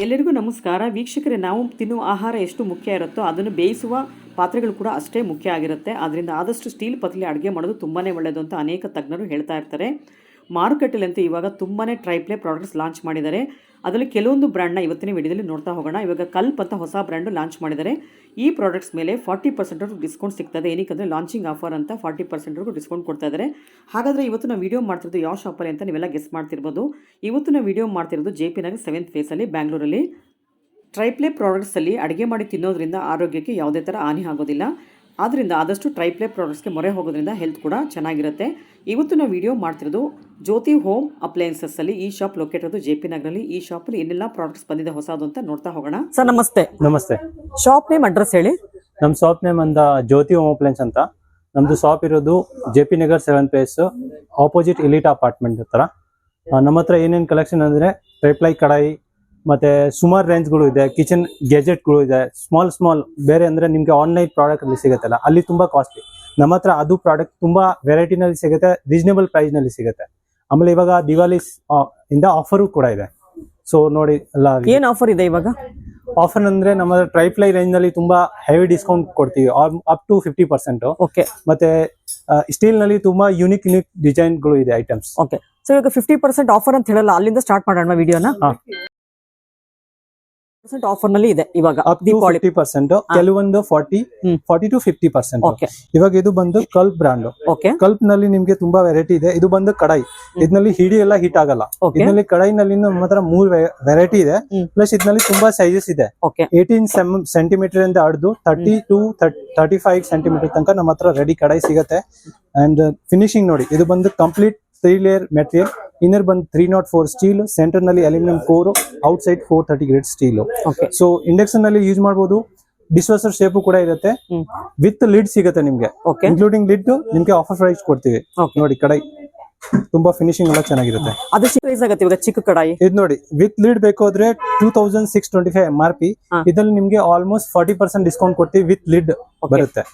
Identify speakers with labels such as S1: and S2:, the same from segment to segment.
S1: ಎಲ್ಲರಿಗೂ ನಮಸ್ಕಾರ. ವೀಕ್ಷಕರೇ, ನಾವು ತಿನ್ನುವ ಆಹಾರ ಎಷ್ಟು ಮುಖ್ಯ ಇರುತ್ತೋ ಅದನ್ನು ಬೇಯಿಸುವ ಪಾತ್ರೆಗಳು ಕೂಡ ಅಷ್ಟೇ ಮುಖ್ಯ ಆಗಿರುತ್ತೆ. ಆದ್ದರಿಂದ ಆದಷ್ಟು ಸ್ಟೀಲ್ ಪತ್ಲಿ ಅಡುಗೆ ಮಾಡೋದು ತುಂಬಾ ಒಳ್ಳೆಯದು ಅಂತ ಅನೇಕ ತಜ್ಞರು ಹೇಳ್ತಾ ಇರ್ತಾರೆ. ಮಾರುಕಟ್ಟೆಯಲ್ಲಂತೂ ಇವಾಗ ತುಂಬಾ ಟ್ರೈಪ್ಲೇ ಪ್ರಾಡಕ್ಟ್ಸ್ ಲಾಂಚ್ ಮಾಡಿದ್ದಾರೆ. ಅದರಲ್ಲಿ ಕೆಲವೊಂದು ಬ್ರ್ಯಾಂಡ್ನ ಇವತ್ತಿನ ವಿಡಿಯೋದಲ್ಲಿ ನೋಡ್ತಾ ಹೋಗೋಣ. ಇವಾಗ ಕಲ್ಪ್ ಅಂತ ಹೊಸ ಬ್ರ್ಯಾಂಡು ಲಾಂಚ್ ಮಾಡಿದ್ದಾರೆ. ಈ ಪ್ರಾಡಕ್ಟ್ಸ್ ಮೇಲೆ ಫಾರ್ಟಿ ಪರ್ಸೆಂಟ್ವರೆಗೂ ಡಿಸ್ಕೌಂಟ್ ಸಿಗ್ತದೆ. ಏನಕ್ಕೆ ಲಾಂಚಿಂಗ್ ಆಫರ್ ಅಂತ ಫಾರ್ಟಿ ಪರ್ಸೆಂಟ್ವರೆಗೂ ಡಿಸ್ಕೌಂಟ್ ಕೊಡ್ತಾ ಇದ್ದಾರೆ. ಹಾಗಾದರೆ ಇವತ್ತು ನಾವು ವೀಡಿಯೋ ಮಾಡ್ತಿರೋದು ಯಾವ ಶಾಪಲ್ಲಿ ಅಂತ ನೀವೆಲ್ಲ ಗೆಸ್ ಮಾಡ್ತಿರ್ಬೋದು. ಇವತ್ತು ನಾವು ವಿಡಿಯೋ ಮಾಡ್ತಿರೋದು ಜೆ ಪಿ ನಗರ್ ಸೆವೆಂತ್ ಫೇಸಲ್ಲಿ ಬ್ಯಾಂಗ್ಳೂರಲ್ಲಿ ಟ್ರೈಪ್ಲೇ ಪ್ರಾಡಕ್ಟ್ಸಲ್ಲಿ ಅಡುಗೆ ಮಾಡಿ ತಿನ್ನೋದ್ರಿಂದ ಆರೋಗ್ಯಕ್ಕೆ ಯಾವುದೇ ಥರ ಹಾನಿ ಆಗೋದಿಲ್ಲ. ಆದ್ದರಿಂದ ಆದಷ್ಟು ಟ್ರೈಪ್ಲೇ ಪ್ರಾಡಕ್ಟ್ಸ್ಗೆ ಮೊರೆ ಹೋಗೋದ್ರಿಂದ ಹೆಲ್ತ್ ಕೂಡ ಚೆನ್ನಾಗಿರುತ್ತೆ. ಇವತ್ತು ನಾವು ವಿಡಿಯೋ ಮಾಡ್ತಿರೋದು ಜ್ಯೋತಿ ಹೋಮ್ ಅಪ್ಲಯನ್ಸಸ್ಸಲ್ಲಿ ಈ ಶಾಪ್ ಲೊಕೇಟ್ ಇರೋದು ಜೆ ಪಿ ನಗರಲ್ಲಿ. ಈ ಶಾಪಲ್ಲಿ ಏನೆಲ್ಲ ಪ್ರಾಡಕ್ಟ್ಸ್ ಬಂದಿದೆ ಹೊಸದು ಅಂತ ನೋಡ್ತಾ ಹೋಗೋಣ. ಸರ್ ನಮಸ್ತೆ.
S2: ನಮಸ್ತೆ.
S1: ಶಾಪ್ ನೇಮ್ ಅಡ್ರೆಸ್ ಹೇಳಿ.
S2: ನಮ್ಮ ಶಾಪ್ ನೇಮ್ ಅಂದ ಜ್ಯೋತಿ ಹೋಮ್ ಅಪ್ಲೈನ್ಸ್ ಅಂತ. ನಮ್ದು ಶಾಪ್ ಇರೋದು J P Nagar seven place opposite Elita apartment ಹತ್ರ. ನಮ್ಮ ಹತ್ರ ಏನೇನು ಕಲೆಕ್ಷನ್ ಅಂದ್ರೆ ಟ್ರೈಪ್ಲೈ ಕಡಾಯಿ ಮತ್ತೆ ಸುಮಾರು ರೇಂಜ್ಗಳು ಇದೆ ಕಿಚನ್ ಗೆಜೆಟ್ಗಳು ಇದೆ ಸ್ಮಾಲ್ ಸ್ಮಾಲ್ ಬೇರೆ ಅಂದ್ರೆ ನಿಮ್ಗೆ ಆನ್ಲೈನ್ ಪ್ರಾಡಕ್ಟ್ ಅಲ್ಲಿ ಸಿಗುತ್ತಲ್ಲ ಅಲ್ಲಿ ತುಂಬಾ ಕಾಸ್ಟ್ಲಿ ನಮ್ಮ ಹತ್ರ ಅದು ಪ್ರಾಡಕ್ಟ್ ತುಂಬಾ ವೆರೈಟಿನಲ್ಲಿ ಸಿಗುತ್ತೆ ರೀಸನೇಬಲ್ ಪ್ರೈಸ್ನಲ್ಲಿ ಸಿಗುತ್ತೆ. ಆಮೇಲೆ ಇವಾಗ ದಿವಾಲಿ ಇಂದ ಆಫರು ಕೂಡ ಇದೆ. ಸೊ ನೋಡಿ ಅಲ್ಲ
S1: ಏನು ಆಫರ್ ಇದೆ ಇವಾಗ?
S2: ಆಫರ್ ಅಂದ್ರೆ ನಮ್ಮ ಟ್ರೈಪ್ಲೈ ರೇಂಜ್ನಲ್ಲಿ ತುಂಬಾ ಹೆವಿ ಡಿಸ್ಕೌಂಟ್ ಕೊಡ್ತೀವಿ up to fifty percent
S1: okay
S2: ಮತ್ತೆ ಸ್ಟೀಲ್ನಲ್ಲಿ ತುಂಬಾ ಯುನಿಕ್ ಯುನಿಕ್ ಡಿಸೈನ್ಗಳು ಇದೆ ಐಟಮ್ಸ್
S1: ಓಕೆ ಸೊ ಇವಾಗ ಫಿಫ್ಟಿ ಪರ್ಸೆಂಟ್ ಆಫರ್ ಅಂತ ಹೇಳಲ್ಲ ಅಲ್ಲಿಂದ ಸ್ಟಾರ್ಟ್ ಮಾಡೋಣ ವಿಡಿಯೋನ. ಪರ್ಸೆಂಟ್ ಆಫರ್ನಲ್ಲಿ ಇದೆ ಇವಾಗ
S2: ಫಿಫ್ಟಿ ಪರ್ಸೆಂಟ್ ಕೆಲವೊಂದು forty. Forty to fifty percent ಇವಾಗ ಇದು ಬಂದು ಕಲ್ಪ್ ಬ್ರಾಂಡ್
S1: ಓಕೆ.
S2: ಕಲ್ಪ್ನಲ್ಲಿ ನಿಮ್ಗೆ ತುಂಬಾ ವೆರೈಟಿ ಇದೆ. ಇದು ಬಂದು ಕಡಾಯಿ. ಇದ್ನಲ್ಲಿ ಹಿಡಿ ಎಲ್ಲ ಹಿಟ್ ಆಗಲ್ಲ. ಇದ್ರಲ್ಲಿ ಕಡಾಯಿನಲ್ಲಿ ನಮ್ಮ ಹತ್ರ ಮೂರ್ ವೆರೈಟಿ ಇದೆ. ಪ್ಲಸ್ ಇದ್ನಲ್ಲಿ ತುಂಬಾ ಸೈಜಸ್ ಇದೆ.
S1: ಓಕೆ.
S2: ಏಯ್ಟೀನ್ ಸೆಂಟಿಮೀಟರ್ ಇಂದ ಹಿಡಿದು thirty to thirty five centimetre ತನಕ ನಮ್ಮ ಹತ್ರ ರೆಡಿ ಕಡಾಯಿ ಸಿಗುತ್ತೆ. ಅಂಡ್ ಫಿನಿಶಿಂಗ್ ನೋಡಿ ಇದು ಬಂದು complete three layer material inner ಬಂದು ತ್ರೀ ನಾಟ್ ಫೋರ್ ಸ್ಟೀಲ್ ಸೆಂಟರ್ನಲ್ಲಿ aluminium core outside four thirty grade steel so ಇಂಡಕ್ಷನ್ನಲ್ಲಿ use ಮಾಡಬಹುದು ಡಿಸ್ವಾಸರ್ ಶೇಪ್ ಕೂಡ ಇರುತ್ತೆ. ವಿತ್ ಲಿಡ್ ಸಿಗುತ್ತೆ ನಿಮ್ಗೆ. ಇನ್ಕ್ಲೂಡಿಂಗ್ ಲಿಡ್ ನಿಮ್ಗೆ ಆಫರ್ ಪ್ರೈಸ್ ಕೊಡ್ತೀವಿ. ನೋಡಿ ಕಡಾಯಿ. ತುಂಬಾ ಫಿನಿಶಿಂಗ್ ಎಲ್ಲ ಚೆನ್ನಾಗಿರುತ್ತೆ.
S1: ಅದು ಚಿಕ್ಕ ಪ್ರೈಸ್ ಆಗುತ್ತೆ ಇವಾಗ ಚಿಕ್ಕ ಕಡಾಯಿ.
S2: ಇದು ನೋಡಿ ವಿತ್ ಲೀಡ್ ಬೇಕಾದ್ರೆ two thousand six twenty five M R P. ಇದ್ರಲ್ಲಿ ನಿಮ್ಗೆ ಆಲ್ಮೋಸ್ಟ್ ಫಾರ್ಟಿ ಪರ್ಸೆಂಟ್ ಡಿಸ್ಕೌಂಟ್ ಕೊಡ್ತೀವಿ ವಿತ್ ಲಿಡ್ ಬರುತ್ತೆ.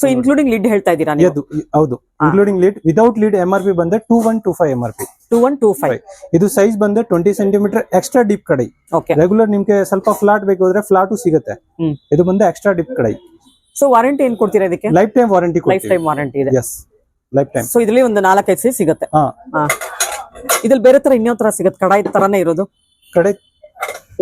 S1: ಸೊ ಇನ್ಕ್ಲೂಡಿಂಗ್ ಲೀಡ್ ಹೇಳ್ತಾ ಇದ್ದೀರಾ ನೀವು?
S2: ಹೌದು. Including lid without lid M R P ಬಂದ್ರೆ two one two five M R P
S1: two one two five
S2: ಇದು ಸೈಜ್ ಬಂದ twenty centimetre extra deep
S1: okay
S2: regular ನಿಮ್ಗೆ ಸ್ವಲ್ಪ ಫ್ಲಾಟ್ ಬೇಕಾದ್ರೆ ಫ್ಲಾಟು ಸಿಗುತ್ತೆ. ಇದು ಬಂದ extra deep kadai.
S1: So warranty ಏನ್ ಕೊಡ್ತೀರಾ ಇದಕ್ಕೆ?
S2: Lifetime warranty
S1: lifetime warranty ಇದೆ.
S2: ಎಸ್ ಲೈಫ್ ಟೈಮ್
S1: ಸೊ ಇದರಲ್ಲಿ ಒಂದು ನಾಲ್ಕೈದು ಸೈಜ್ ಸಿಗುತ್ತೆ. ಇದ್ರಲ್ಲಿ ಬೇರೆ ತರ ಇನ್ಯಾವ ತರ ಸಿಗುತ್ತೆ. ಕಡಾಯಿ ತರನೇ ಇರೋದು.
S2: ಕಡೆ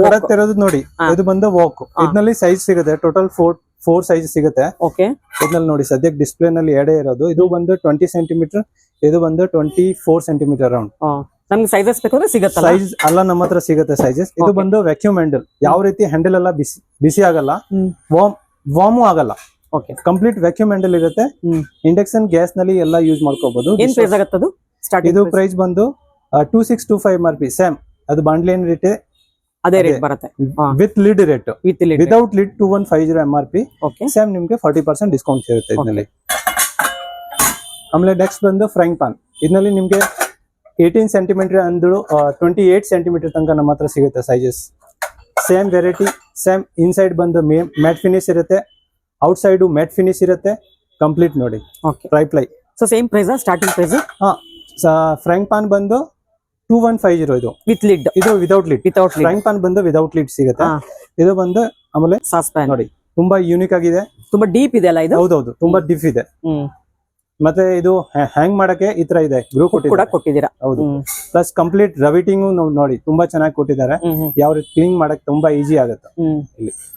S2: ಕಡೆ ಇರೋದು ನೋಡಿ. ಇದು ಬಂದ ವಾಕ್ ಇದ್ನಲ್ಲಿ ಸೈಜ್ ಸಿಗುತ್ತೆ. ಟೋಟಲ್ ಫೋರ್ ಫೋರ್ ಸೈಜ್ ಸಿಗುತ್ತೆ.
S1: ಓಕೆ
S2: ಇದ್ರಲ್ಲಿ ನೋಡಿ ಸದ್ಯಕ್ಕೆ ಡಿಸ್ಪ್ಲೇ ನಲ್ಲಿ ಎಡೆ ಇರೋದು. ಇದು ಬಂದು ಟ್ವೆಂಟಿ ಸೆಂಟಿಮೀಟರ್ ಇದು ಬಂದು ಟ್ವೆಂಟಿ ಫೋರ್ ಸೆಂಟಿಮೀಟರ್ ರೌಂಡ್
S1: ನಮ್ಗೆ ಸೈಜಸ್ ಬೇಕಂದ್ರೆ ಸಿಗುತ್ತೆ
S2: ಸೈಜ್ ಎಲ್ಲ ನಮ್ಮ ಹತ್ರ ಸಿಗುತ್ತೆ ಸೈಜಸ್ ಇದು ಬಂದು ವ್ಯಾಕ್ಯೂಮ್ ಹ್ಯಾಂಡಲ್ ಯಾವ ರೀತಿ ಹ್ಯಾಂಡಲ್ ಎಲ್ಲ ಬಿಸಿ ಬಿಸಿ ಆಗಲ್ಲ
S1: ವಾಮ್
S2: ವಾರ್ಮ್ ಆಗಲ್ಲ.
S1: ಓಕೆ
S2: ಕಂಪ್ಲೀಟ್ ವ್ಯಾಕ್ಯೂಮ್ ಹ್ಯಾಂಡಲ್ ಇರುತ್ತೆ. ಇಂಡಕ್ಷನ್ ಗ್ಯಾಸ್ನಲ್ಲಿ ಎಲ್ಲ ಯೂಸ್ ಮಾಡ್ಕೋಬಹುದು
S1: ಏನ್ ಪ್ರೈಸ್
S2: ಇದು ಪ್ರೈಸ್ ಬಂದು two six two five R P same ಅದು ಬಾಂಡ್ಲಿ ಏನ್ ರೇಟ್
S1: ಅದೇ ರೇಟ್ ಬರುತ್ತೆ.
S2: With lid rate
S1: with lid
S2: without lid two one five zero M R P
S1: okay
S2: same ನಿಮ್ಗೆ ಫಾರ್ಟಿ ಪರ್ಸೆಂಟ್ ಡಿಸ್ಕೌಂಟ್ ಸಿಗುತ್ತೆ ಇದರಲ್ಲಿ. ಆಮೇಲೆ ನೆಕ್ಸ್ಟ್ ಬಂದು ಫ್ರೈಂಗ್ ಪಾನ್ ಇದರಲ್ಲಿ ನಿಮ್ಗೆ ಏಯ್ಟೀನ್ ಸೆಂಟಿಮೀಟರ್ ಅಂದ್ರು ಟ್ವೆಂಟಿ ಏಟ್ ಸೆಂಟಿಮೀಟರ್ ತನಕ ನಮ್ಮ ಹತ್ರ ಸಿಗುತ್ತೆ sizes same variety same inside ಬಂದು ಮ್ಯಾಟ್ ಫಿನಿಶ್ ಇರುತ್ತೆ. ಔಟ್ ಸೈಡ್ ಮ್ಯಾಟ್ ಫಿನಿಶ್ ಇರುತ್ತೆ. ಕಂಪ್ಲೀಟ್ ನೋಡಿ.
S1: Okay
S2: triply
S1: so same price starting price
S2: ಹಾ. ಫ್ರೈಂಗ್ ಪಾನ್ ಬಂದು ಟೂ ಒನ್ ಫೈವ್ ಜೀರೋ ಇದು.
S1: ವಿತ್ ಲಿಡ್
S2: ಇದು without lid
S1: without
S2: frying pan ಬಂದು without lid ಸಿಗುತ್ತೆ. ಇದು ಬಂದು ಆಮೇಲೆ
S1: ಸಾಸ್ ಪ್ಯಾನ್
S2: ನೋಡಿ ತುಂಬಾ ಯೂನಿಕ್ ಆಗಿದೆ.
S1: ತುಂಬಾ ಡೀಪ್ ಇದೆ ಅಲ್ಲ ಇದು?
S2: ಹೌದೌದು ತುಂಬಾ ಡೀಪ್ ಇದೆ. ಮತ್ತೆ ಇದು ಹ್ಯಾಂಗ್ ಮಾಡಕ್ಕೆ ಈ ತರ ಇದೆ. ಗ್ರೂ
S1: ಕೂಡ
S2: ಕೊಟ್ಟಿದ್ದಾರೆ? ಹೌದು. ಪ್ಲಸ್ ಕಂಪ್ಲೀಟ್ ರವಿಟಿಂಗ್ ನೋಡಿ ತುಂಬಾ ಚೆನ್ನಾಗಿ ಕೊಟ್ಟಿದ್ದಾರೆ. ಯಾವ ರೀತಿ ಕ್ಲೀನ್ ಮಾಡಕ್ ತುಂಬಾ ಈಸಿ ಆಗುತ್ತೆ.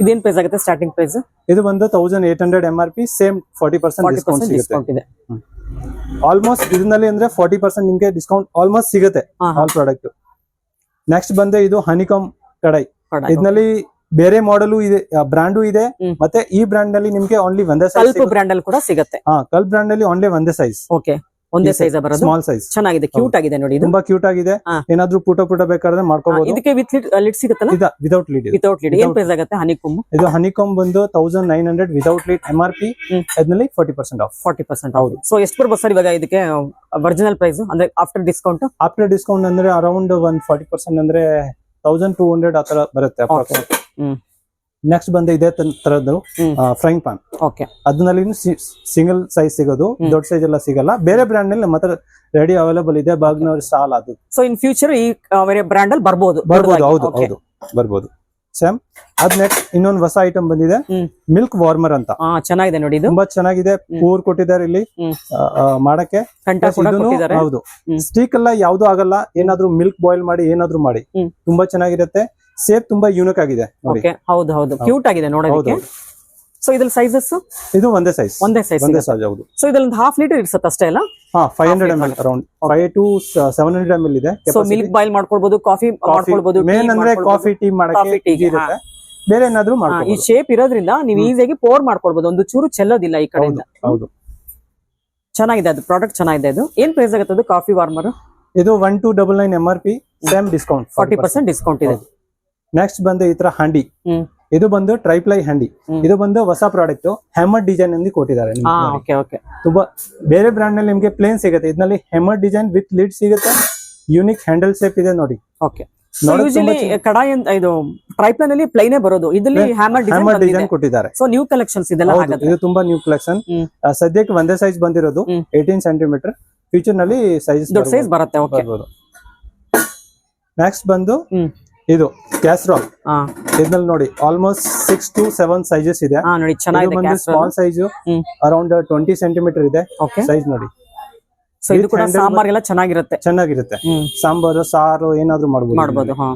S1: ಇದೇನ್ ಪ್ರೈಸ್ ಆಗುತ್ತೆ ಸ್ಟಾರ್ಟಿಂಗ್ ಪ್ರೈಸ್
S2: ಇದು ಬಂದು thousand eight hundred M R P same forty percent
S1: forty
S2: discount ಸಿಗುತ್ತೆ.
S1: ಡಿಸ್ಕೌಂಟ್ ಇದೆ.
S2: ಆಲ್ಮೋಸ್ಟ್ ಇದರಲ್ಲಿ ಅಂದ್ರೆ ಫಾರ್ಟಿ ಪರ್ಸೆಂಟ್ ನಿಮ್ಗೆ ಡಿಸ್ಕೌಂಟ್ ಆಲ್ಮೋಸ್ಟ್ ಸಿಗುತ್ತೆ. ಆಲ್ ಪ್ರಾಡಕ್ಟ್ ನೆಕ್ಸ್ಟ್ ಬಂದೆ ಇದು ಹನಿಕಾಮ್ ಕಡಾಯಿ.
S1: ಇದ್ನಲ್ಲಿ
S2: ಇದರಲ್ಲಿ ಬೇರೆ ಮಾಡೆಲು ಇದೆ ಬ್ರಾಂಡು ಇದೆ ಮತ್ತೆ ಈ ಬ್ರಾಂಡ್ನಲ್ಲಿ ನಿಮ್ಗೆ ಓನ್ಲಿ ಒಂದೇ
S1: ಕಲ್ಪ್
S2: ಸೈಜ್
S1: ಬ್ರ್ಯಾಂಡ್ ಅಲ್ಲಿ ಕೂಡ ಸಿಗುತ್ತೆ.
S2: ಹಾ ಕಲ್ ಬ್ರಾಂಡ್ ಅಲ್ಲಿ ಓನ್ಲಿ ಒಂದೇ ಸೈಜ್
S1: ಓಕೆ ಒಂದೇ ಸೈಜ್ ಬರೋದು.
S2: ಸ್ಮಾಲ್ ಸೈಜ್
S1: ಚೆನ್ನಾಗಿದೆ ಕ್ಯೂಟ್ ಆಗಿದೆ ನೋಡಿ ಇದು.
S2: ತುಂಬಾ ಕ್ಯೂಟ್ ಆಗಿದೆ. ಏನಾದ್ರೂ ಪುಟ ಪುಟ ಬೇಕಾದ್ರೆ ಮಾಡ್ಕೋಬಹುದು
S1: ಇದಕ್ಕೆ ವಿತ್ ಲಿಡ್ ಸಿಗುತ್ತಲ್ಲ?
S2: ಇದ ವಿದೌಟ್ ಲೀಡ್
S1: ವಿತೌಟ್ ಲಿಡ್ ಏನ್ ಪ್ರೈಸ್ ಆಗುತ್ತೆ ಹನಿಕೊಂಬ್
S2: ಇದು ಹನಿಕೊಂಬ್ ಬಂದು thousand nine hundred without lid M R P. ಅದ್ರಲ್ಲಿ forty percent off
S1: forty percent
S2: ಹೌದು.
S1: ಸೊ ಎಷ್ಟು ಬರ್ಬೋದು ಸರ್ ಇವಾಗ ಇದಕ್ಕೆ ಒರಿಜಿನಲ್ ಪ್ರೈಸ್ ಅಂದ್ರೆ ಆಫ್ಟರ್ ಡಿಸ್ಕೌಂಟ್
S2: ಆಫ್ಟರ್ ಡಿಸ್ಕೌಂಟ್ ಅಂದ್ರೆ ಅರೌಂಡ್ ಒನ್ ಫಾರ್ಟಿ ಪರ್ಸೆಂಟ್ ಅಂದ್ರೆ ತೌಸಂಡ್ ಟೂ ಹಂಡ್ರೆಡ್ ಆತರ ಬರುತ್ತೆ
S1: ಹ್ಮ್.
S2: ನೆಕ್ಸ್ಟ್ ಬಂದ ಇದೇ ತರದ್ದು ಫ್ರೈಂಗ್ ಪಾನ್
S1: ಓಕೆ
S2: ಅದ್ರಲ್ಲಿ ಸಿಂಗಲ್ ಸೈಜ್ ಸಿಗೋದು ದೊಡ್ಡ ಸೈಜ್ ಎಲ್ಲ ಸಿಗಲ್ಲ. ಬೇರೆ ಬ್ರಾಂಡ್ನಲ್ಲಿ ಮಾತ್ರ ಹತ್ರ ರೆಡಿ ಅವೈಲೇಬಲ್ ಇದೆ ಬಾಗ್ನವ್ರ ಸ್ಟಾಲ್ ಅದು.
S1: ಸೊ ಇನ್ ಫ್ಯೂಚರ್ ಈ ಬ್ರ್ಯಾಂಡ್ ಅಲ್ಲಿ ಬರ್ಬೋದು
S2: ಬರ್ಬೋದು ಹೌದು ಹೌದು. ಬರ್ಬೋದು. ಸ್ಯಾಮ್ ಅದ್ ನೆಕ್ಸ್ಟ್ ಇನ್ನೊಂದು ಹೊಸ ಐಟಮ್ ಬಂದಿದೆ ಮಿಲ್ಕ್ ವಾರ್ಮರ್ ಅಂತ.
S1: ಚೆನ್ನಾಗಿದೆ ನೋಡಿ
S2: ತುಂಬಾ ಚೆನ್ನಾಗಿದೆ ಪೂರ್ ಕೊಟ್ಟಿದ್ದಾರೆ ಇಲ್ಲಿ. ಮಾಡಕ್ಕೆ. ಹೌದು. ಸ್ಟಿಕ್ ಎಲ್ಲ ಯಾವ್ದು ಆಗಲ್ಲ ಏನಾದ್ರೂ ಮಿಲ್ಕ್ ಬಾಯ್ಲ್ ಮಾಡಿ ಏನಾದ್ರೂ ಮಾಡಿ. ತುಂಬಾ ಚೆನ್ನಾಗಿರುತ್ತೆ. ಸೇಫ್ ತುಂಬಾ ಯೂನಿಕ್ ಆಗಿದೆ
S1: ಓಕೆ ಹೌದು ಹೌದು. ಕ್ಯೂಟ್ ಆಗಿದೆ ನೋಡೋದಕ್ಕೆ. ಸೊ ಇದ್ರಲ್ಲಿ ಸೈಜಸ್
S2: ಇದು ಒಂದೇ ಸೈಜ್
S1: ಒಂದೇ ಸೈಜ್
S2: ಒಂದೇ ಸೈಜ್ ಹೌದು.
S1: ಸೊ ಇದ್ರಲ್ಲಿ ಹಾಫ್ ಲೀಟರ್ ಇರ್ಸತ್ತೆ ಅಷ್ಟೇ ಅಲ್ಲ?
S2: ಹಾ five hundred
S1: M.
S2: L around five to seven hundred M L ಇದೆ
S1: ಸೊ ಮಿಲ್ಕ್ ಬಾಯ್ಲ್ ಮಾಡ್ಕೊಳ್ಬಹುದು ಕಾಫಿ ಮಾಡ್ಕೊಳ್ಬಹುದು
S2: ಮೇನ್ ಅಂದ್ರೆ ಕಾಫಿ ಟೀ ಮಾಡಕ್ಕೆ
S1: ಟೀ
S2: ಇರುತ್ತೆ. ಬೇರೆ ಏನಾದ್ರೂ
S1: ಈ ಶೇಪ್ ಇರೋದ್ರಿಂದ ನೀವು ಈಸಿಯಾಗಿ ಪೋರ್ ಮಾಡ್ಕೊಳ್ಬಹುದು ಒಂದು ಚೂರು ಚೆಲ್ಲೋದಿಲ್ಲ ಈ ಕಡೆಯಿಂದ.
S2: ಹೌದು ಹೌದು.
S1: ಚೆನ್ನಾಗಿದೆ ಅದು ಪ್ರಾಡಕ್ಟ್ ಚೆನ್ನಾಗಿದೆ ಅದು ಏನ್ ಪ್ರೈಸ್ ಆಗುತ್ತೆ ಅದು ಕಾಫಿ ವಾರ್ಮರ್
S2: ಇದು one two double nine M R P same discount
S1: forty percent discount ಇದೆ.
S2: ನೆಕ್ಸ್ಟ್ ಬಂದು ಈ ತರ ಹಂಡಿ. ಇದು ಬಂದು ಟ್ರೈಪ್ಲೈ ಹಂಡಿ. ಇದು ಬಂದು ಹೊಸ ಪ್ರಾಡಕ್ಟ್ ಹೆಮರ್ ಡಿಸೈನ್ ಎಂದು ಕೊಟ್ಟಿದ್ದಾರೆ ತುಂಬಾ ಬೇರೆ ಬ್ರಾಂಡ್ನಲ್ಲಿ ನಿಮ್ಗೆ ಪ್ಲೇನ್ ಸಿಗುತ್ತೆ. ಇದರಲ್ಲಿ ಹೆಮರ್ ಡಿಸೈನ್ ವಿತ್ ಲೀಡ್ ಸಿಗುತ್ತೆ. ಯೂನಿಕ್ ಹ್ಯಾಂಡಲ್ ಶೇಪ್ ಇದೆ ನೋಡಿ.
S1: ಓಕೆ ಕಡಾಯಿ ಅಂತ ಇದು ಟ್ರೈಪ್ಲೈನ್ ಅಲ್ಲಿ ಪ್ಲೈನೇ ಬರೋದು. ಇದರಲ್ಲಿ ಹ್ಯಾಮರ್ ಡಿಸೈನ್
S2: ಕೊಟ್ಟಿದ್ದಾರೆ.
S1: ಸೊ ನ್ಯೂ ಕಲೆಕ್ಷನ್ಸ್ ಇದೆಲ್ಲ
S2: ಇದು ತುಂಬಾ ನ್ಯೂ ಕಲೆಕ್ಷನ್ ಸದ್ಯಕ್ಕೆ ಒಂದೇ ಸೈಜ್ ಬಂದಿರೋದು. ಏಟೀನ್ ಸೆಂಟಿಮೀಟರ್ ಫ್ಯೂಚರ್ನಲ್ಲಿ ಸೈಜ್
S1: ಸೈಜ್ ಬರುತ್ತೆ
S2: ನೆಕ್ಸ್ಟ್ ಬಂದು ಇದು. ಕ್ಯಾಸ್ಟ್ರಾಲ್ ಇದ್ರಲ್ಲಿ ನೋಡಿ almost six to seven sizes ಇದೆ.
S1: ನೋಡಿ
S2: ಚೆನ್ನಾಗಿ
S1: ಚೆನ್ನಾಗಿದೆ
S2: small size around twenty centimetre ಇದೆ ಸೈಜ್ ನೋಡಿ.
S1: ಸೊ ಇದು ಕೂಡ
S2: ಸಾಂಬಾರ್
S1: ಎಲ್ಲ ಚೆನ್ನಾಗಿರುತ್ತೆ.
S2: ಚೆನ್ನಾಗಿರುತ್ತೆ. ಸಾಂಬಾರು ಸಾರು ಏನಾದ್ರೂ ಮಾಡ್ಬೋದು
S1: ಮಾಡ್ಬೋದು ಹಾ.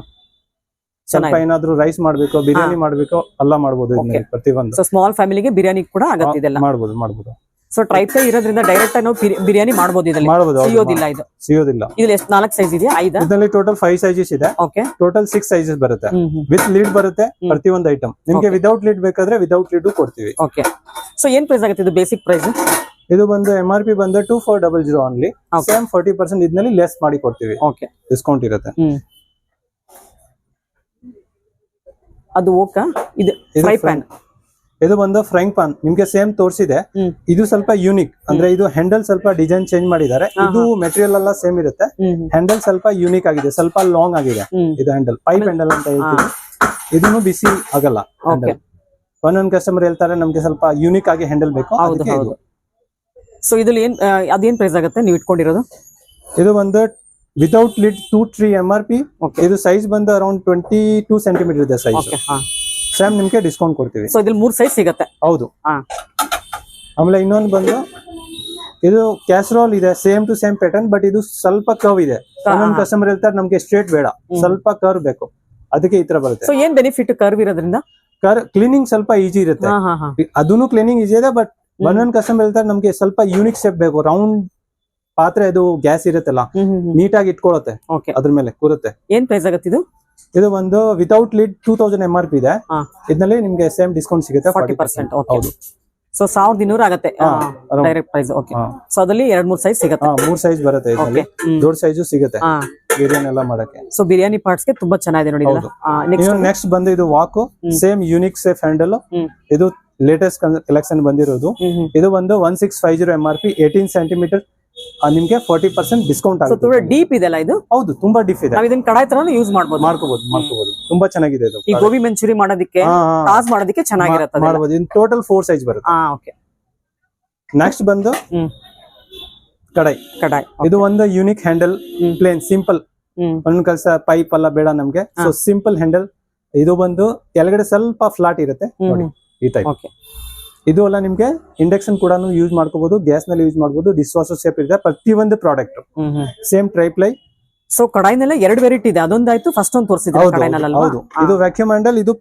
S2: ಸ್ವಲ್ಪ ಏನಾದ್ರೂ ರೈಸ್ ಮಾಡ್ಬೇಕು ಬಿರಿಯಾನಿ ಮಾಡ್ಬೇಕು ಎಲ್ಲ ಮಾಡ್ಬೋದು ಇದ್ರಲ್ಲಿ ಪ್ರತಿಯೊಂದು.
S1: ಸ್ಮಾಲ್ ಫ್ಯಾಮಿಲಿಗೆ ಬಿರಿಯಾನಿ ಕೂಡ ಆಗತ್ತೆ ಇದೆಲ್ಲ.
S2: ಮಾಡ್ಬೋದು ಮಾಡ್ಬೋದು.
S1: ಸೊ ಟ್ರೈಪ್ ಇರೋದ್ರಿಂದ ಡೈರೆಕ್ಟ್ ನಾವು ಬಿರಿಯಾನಿ ಮಾಡಬಹುದು ಇದರಲ್ಲಿ.
S2: ಮಾಡ್ಬೋದು ಹೌದು,
S1: ಸಿಯೋದಿಲ್ಲ ಇದು.
S2: ಸಿಗೋದಿಲ್ಲ.
S1: ಇದ್ರಲ್ಲಿ ಎಷ್ಟು ನಾಲ್ಕು ಸೈಜ್ ಇದೆಯಾ? ಐದು?
S2: ಇದರಲ್ಲಿ ಟೋಟಲ್ ಫೈವ್ ಸೈಜಸ್ ಇದೆ.
S1: ಓಕೆ
S2: ಟೋಟಲ್ ಸಿಕ್ಸ್ ಸೈಜಸ್ ಬರುತ್ತೆ. ವಿತ್ ಲೀಡ್ ಬರುತ್ತೆ
S1: ಪ್ರತಿ
S2: ಒಂದು ಐಟಮ್ ನಿಮ್ಗೆ ವಿದೌಟ್ ಲೀಡ್ ಬೇಕಾದ್ರೆ ವಿದೌಟ್ ಲೀಡ್ ಕೊಡ್ತೀವಿ.
S1: ಓಕೆ ಸೊ ಏನ್ ಪ್ರೈಸ್ ಆಗುತ್ತೆ ಇದು ಬೇಸಿಕ್ ಪ್ರೈಸ್
S2: ಇದು ಬಂದು ಎಂ ಆರ್ ಪಿ ಬಂದು two four double zero only. Same forty percent ಇದ್ನಲ್ಲಿ less ಮಾಡಿ ಕೊಡ್ತೀವಿ.
S1: ಓಕೆ
S2: ಡಿಸ್ಕೌಂಟ್ ಇರುತ್ತೆ.
S1: ಅದು ಓಕೆ. ಇದು ಫ್ರೈ ಪ್ಯಾನ್
S2: ಇದು ಬಂದು ಫ್ರೈಂಗ್ ಪಾನ್ ನಿಮ್ಗೆ ಸೇಮ್ ತೋರಿಸಿದೆ. ಇದು ಸ್ವಲ್ಪ ಯೂನಿಕ್ ಅಂದ್ರೆ ಇದು ಹ್ಯಾಂಡಲ್ ಸ್ವಲ್ಪ ಡಿಸೈನ್ ಚೇಂಜ್ ಮಾಡಿದ್ದಾರೆ. ಇದು ಮೆಟೀರಿಯಲ್ ಎಲ್ಲ ಸೇಮ್ ಇರುತ್ತೆ. ಹ್ಯಾಂಡಲ್ ಸ್ವಲ್ಪ ಯೂನಿಕ್ ಆಗಿದೆ. ಸ್ವಲ್ಪ ಲಾಂಗ್ ಆಗಿದೆ ಇದು ಹ್ಯಾಂಡಲ್ ಪೈಪ್ ಹ್ಯಾಂಡಲ್ ಅಂತ ಹೇಳ್ತೀವಿ. ಇದನ್ನು ಬಿಸಿ ಆಗಲ್ಲ
S1: ಓಕೆ
S2: ಒಂದೊಂದು ಕಸ್ಟಮರ್ ಹೇಳ್ತಾರೆ ನಮ್ಗೆ ಸ್ವಲ್ಪ ಯೂನಿಕ್ ಆಗಿ ಹ್ಯಾಂಡಲ್ ಬೇಕು. ಅದಕ್ಕೆ
S1: ಸೊ ಇದ್ರಲ್ಲಿ ಏನ್ ಅದೇನ್ ಪ್ರೈಸ್ ಆಗುತ್ತೆ ನೀವು ಇಟ್ಕೊಂಡಿರೋದು?
S2: ಇದು ಬಂದು without lid two three M R P ಇದು ಸೈಜ್ ಬಂದು ಅರೌಂಡ್ ಟ್ವೆಂಟಿ ಟೂ ಸೆಂಟಿಮೀಟರ್ ಇದೆ ಸೈಜ್ ಸೇಮ್ ನಿಮ್ಗೆ ಡಿಸ್ಕೌಂಟ್ ಕೊಡ್ತೀವಿ.
S1: ಸೊ ಇದ್ರಲ್ಲಿ ಮೂರ್ ಸೈಜ್ ಸಿಗತ್ತೆ.
S2: ಹೌದು.
S1: ಹಾ.
S2: ಆಮೇಲೆ ಇನ್ನೊಂದು ಬಂದು ಇದು ಕ್ಯಾಸ್ರೋಲ್ ಇದೆ same to same pattern but ಇದು ಸ್ವಲ್ಪ ಕರ್ವ್ ಇದೆ. ಒಂದೊಂದು ಕಸ್ಟಮರ್ ಹೇಳ್ತಾರೆ ನಮ್ಗೆ ಸ್ಟ್ರೇಟ್ ಬೇಡ ಸ್ವಲ್ಪ ಕರ್ವ್ ಬೇಕು. ಅದಕ್ಕೆ ಈ ತರ ಬರುತ್ತೆ.
S1: ಸೊ ಏನ್ ಬೆನಿಫಿಟ್ ಕರ್ವ್ ಇರೋದ್ರಿಂದ?
S2: ಕರ್ ಕ್ಲೀನಿಂಗ್ ಸ್ವಲ್ಪ ಈಜಿ ಇರುತ್ತೆ. ಅದನ್ನು ಕ್ಲೀನಿಂಗ್ ಈಜಿ ಇದೆ ಬಟ್ ಒಂದೊಂದು ಕಸ್ಟಮರ್ ಹೇಳ್ತಾರೆ ನಮ್ಗೆ ಸ್ವಲ್ಪ ಯೂನಿಕ್ ಸೆಪ್ ಬೇಕು ರೌಂಡ್ ಪಾತ್ರೆ ಅದು ಗ್ಯಾಸ್ ಇರುತ್ತಲ್ಲ ನೀಟಾಗಿ ಇಟ್ಕೊಳ್ಳುತ್ತೆ
S1: ಓಕೆ
S2: ಅದ್ರ ಮೇಲೆ ಕೂರುತ್ತೆ.
S1: ಏನ್ ಪ್ರೈಸ್ ಆಗುತ್ತೆ ಇದು?
S2: ಇದು ಒಂದು without lid two thousand M R P ಇದೆ. ಇದರಲ್ಲಿ ನಿಮ್ಗೆ ಸೇಮ್ ಡಿಸ್ಕೌಂಟ್ ಸಿಗುತ್ತೆ
S1: ಫಾರ್ಟಿ
S2: 40%
S1: ಪರ್ಸೆಂಟ್
S2: ಹೌದು.
S1: ಸೊ ಸಾವಿರದ ಇನ್ನೂರು ಆಗುತ್ತೆ. Direct price okay. ಸೊ ಅದರಲ್ಲಿ ಎರಡ್ ಮೂರ್ ಸೈಜ್ ಸಿಗುತ್ತೆ.
S2: ಮೂರ್ ಸೈಜ್ ಬರುತ್ತೆ ಇದರಲ್ಲಿ. ದೊಡ್ಡ ಸೈಜು ಸಿಗುತ್ತೆ. ಬಿರಿಯಾನಿ ಎಲ್ಲ ಮಾಡಕ್ಕೆ.
S1: ಸೊ ಬಿರಿಯಾನಿ ಪಾರ್ಟ್ಸ್ಗೆ ತುಂಬಾ ಚೆನ್ನಾಗಿದೆ ನೋಡಿ ನೆಕ್ಸ್ಟ್
S2: ನೆಕ್ಸ್ಟ್ ಬಂದು ಇದು wok. Same unique safe handle ಇದು ಲೇಟೆಸ್ಟ್ ಕಲೆಕ್ಷನ್ ಬಂದಿರೋದು. ಇದು ಒಂದು one six five zero M R P eighteen centimetre ನಿಮ್ಗೆ ಫೋರ್ಟಿ ಪರ್ಸೆಂಟ್ ಡಿಸ್ಕೌಂಟ್ ಆಗುತ್ತೆ
S1: ತುಂಬಾ ಡೀಪ್ ಇದೆಲ್ಲ ಇದು?
S2: ಹೌದು ತುಂಬಾ ಡೀಪ್ ಇದೆ.
S1: ನಾವು ಇದನ್ನ ಕಡಾಯಿ ತರ ಯೂಸ್ ಮಾಡಬಹುದು
S2: ಮಾಡ್ಕೋಬಹುದು ಮಾಡ್ಕೋಬಹುದು ತುಂಬಾ ಚೆನ್ನಾಗಿದೆ ಇದು
S1: ಈ ಗೋಬಿ ಮಂಚೂರಿ ಮಾಡೋದಕ್ಕೆ. ಟಾಸ್ ಮಾಡೋದಕ್ಕೆ ಚೆನ್ನಾಗಿರುತ್ತೆ
S2: ಮಾಡಬಹುದು ಇನ್ ಟೋಟಲ್ ಫೋರ್ ಸೈಜ್ ಬರುತ್ತೆ.
S1: ಹಾ ಓಕೆ
S2: ನೆಕ್ಸ್ಟ್ ಬಂದು ಕಡಾಯಿ.
S1: ಕಡಾಯಿ
S2: ಇದು ಒಂದು ಯೂನಿಕ್ ಹ್ಯಾಂಡಲ್. ಪ್ಲೇನ್ ಸಿಂಪಲ್ ಒಂದ್ ಕೆಲಸ ಪೈಪ್ ಎಲ್ಲ ಬೇಡ ನಮ್ಗೆ. ಸೊ ಸಿಂಪಲ್ ಹ್ಯಾಂಡಲ್ ಇದು ಬಂದು ಕೆಳಗಡೆ ಸ್ವಲ್ಪ ಫ್ಲಾಟ್ ಇರುತ್ತೆ. ನೋಡಿ ಈ ಟೈಪ್
S1: ಓಕೆ
S2: ಇದು ಎಲ್ಲ ನಿಮ್ಗೆ ಇಂಡಕ್ಷನ್ ಕೂಡ ಯೂಸ್ ಮಾಡ್ಕೋಬಹುದು ಗ್ಯಾಸ್ನಲ್ಲಿ ಯೂಸ್ ಮಾಡಬಹುದು ಡಿಶ್ ವಾಷರ್ ಶೇಪ್ ಇದೆ ಪ್ರತಿಯೊಂದು product same tri triply
S1: so ಕಡಾಯಿನೆಲ್ಲ ಎರಡು ವೆರೈಟಿ ಇದೆ. ಅದೊಂದಾಯ್ತು ಫಸ್ಟ್ ಒಂದು ತೋರಿಸಿದ್ರೆ
S2: ಹೌದು ಇದು ವ್ಯಾಕ್ಯೂಮ್ ಹ್ಯಾಂಡಲ್ ಇದು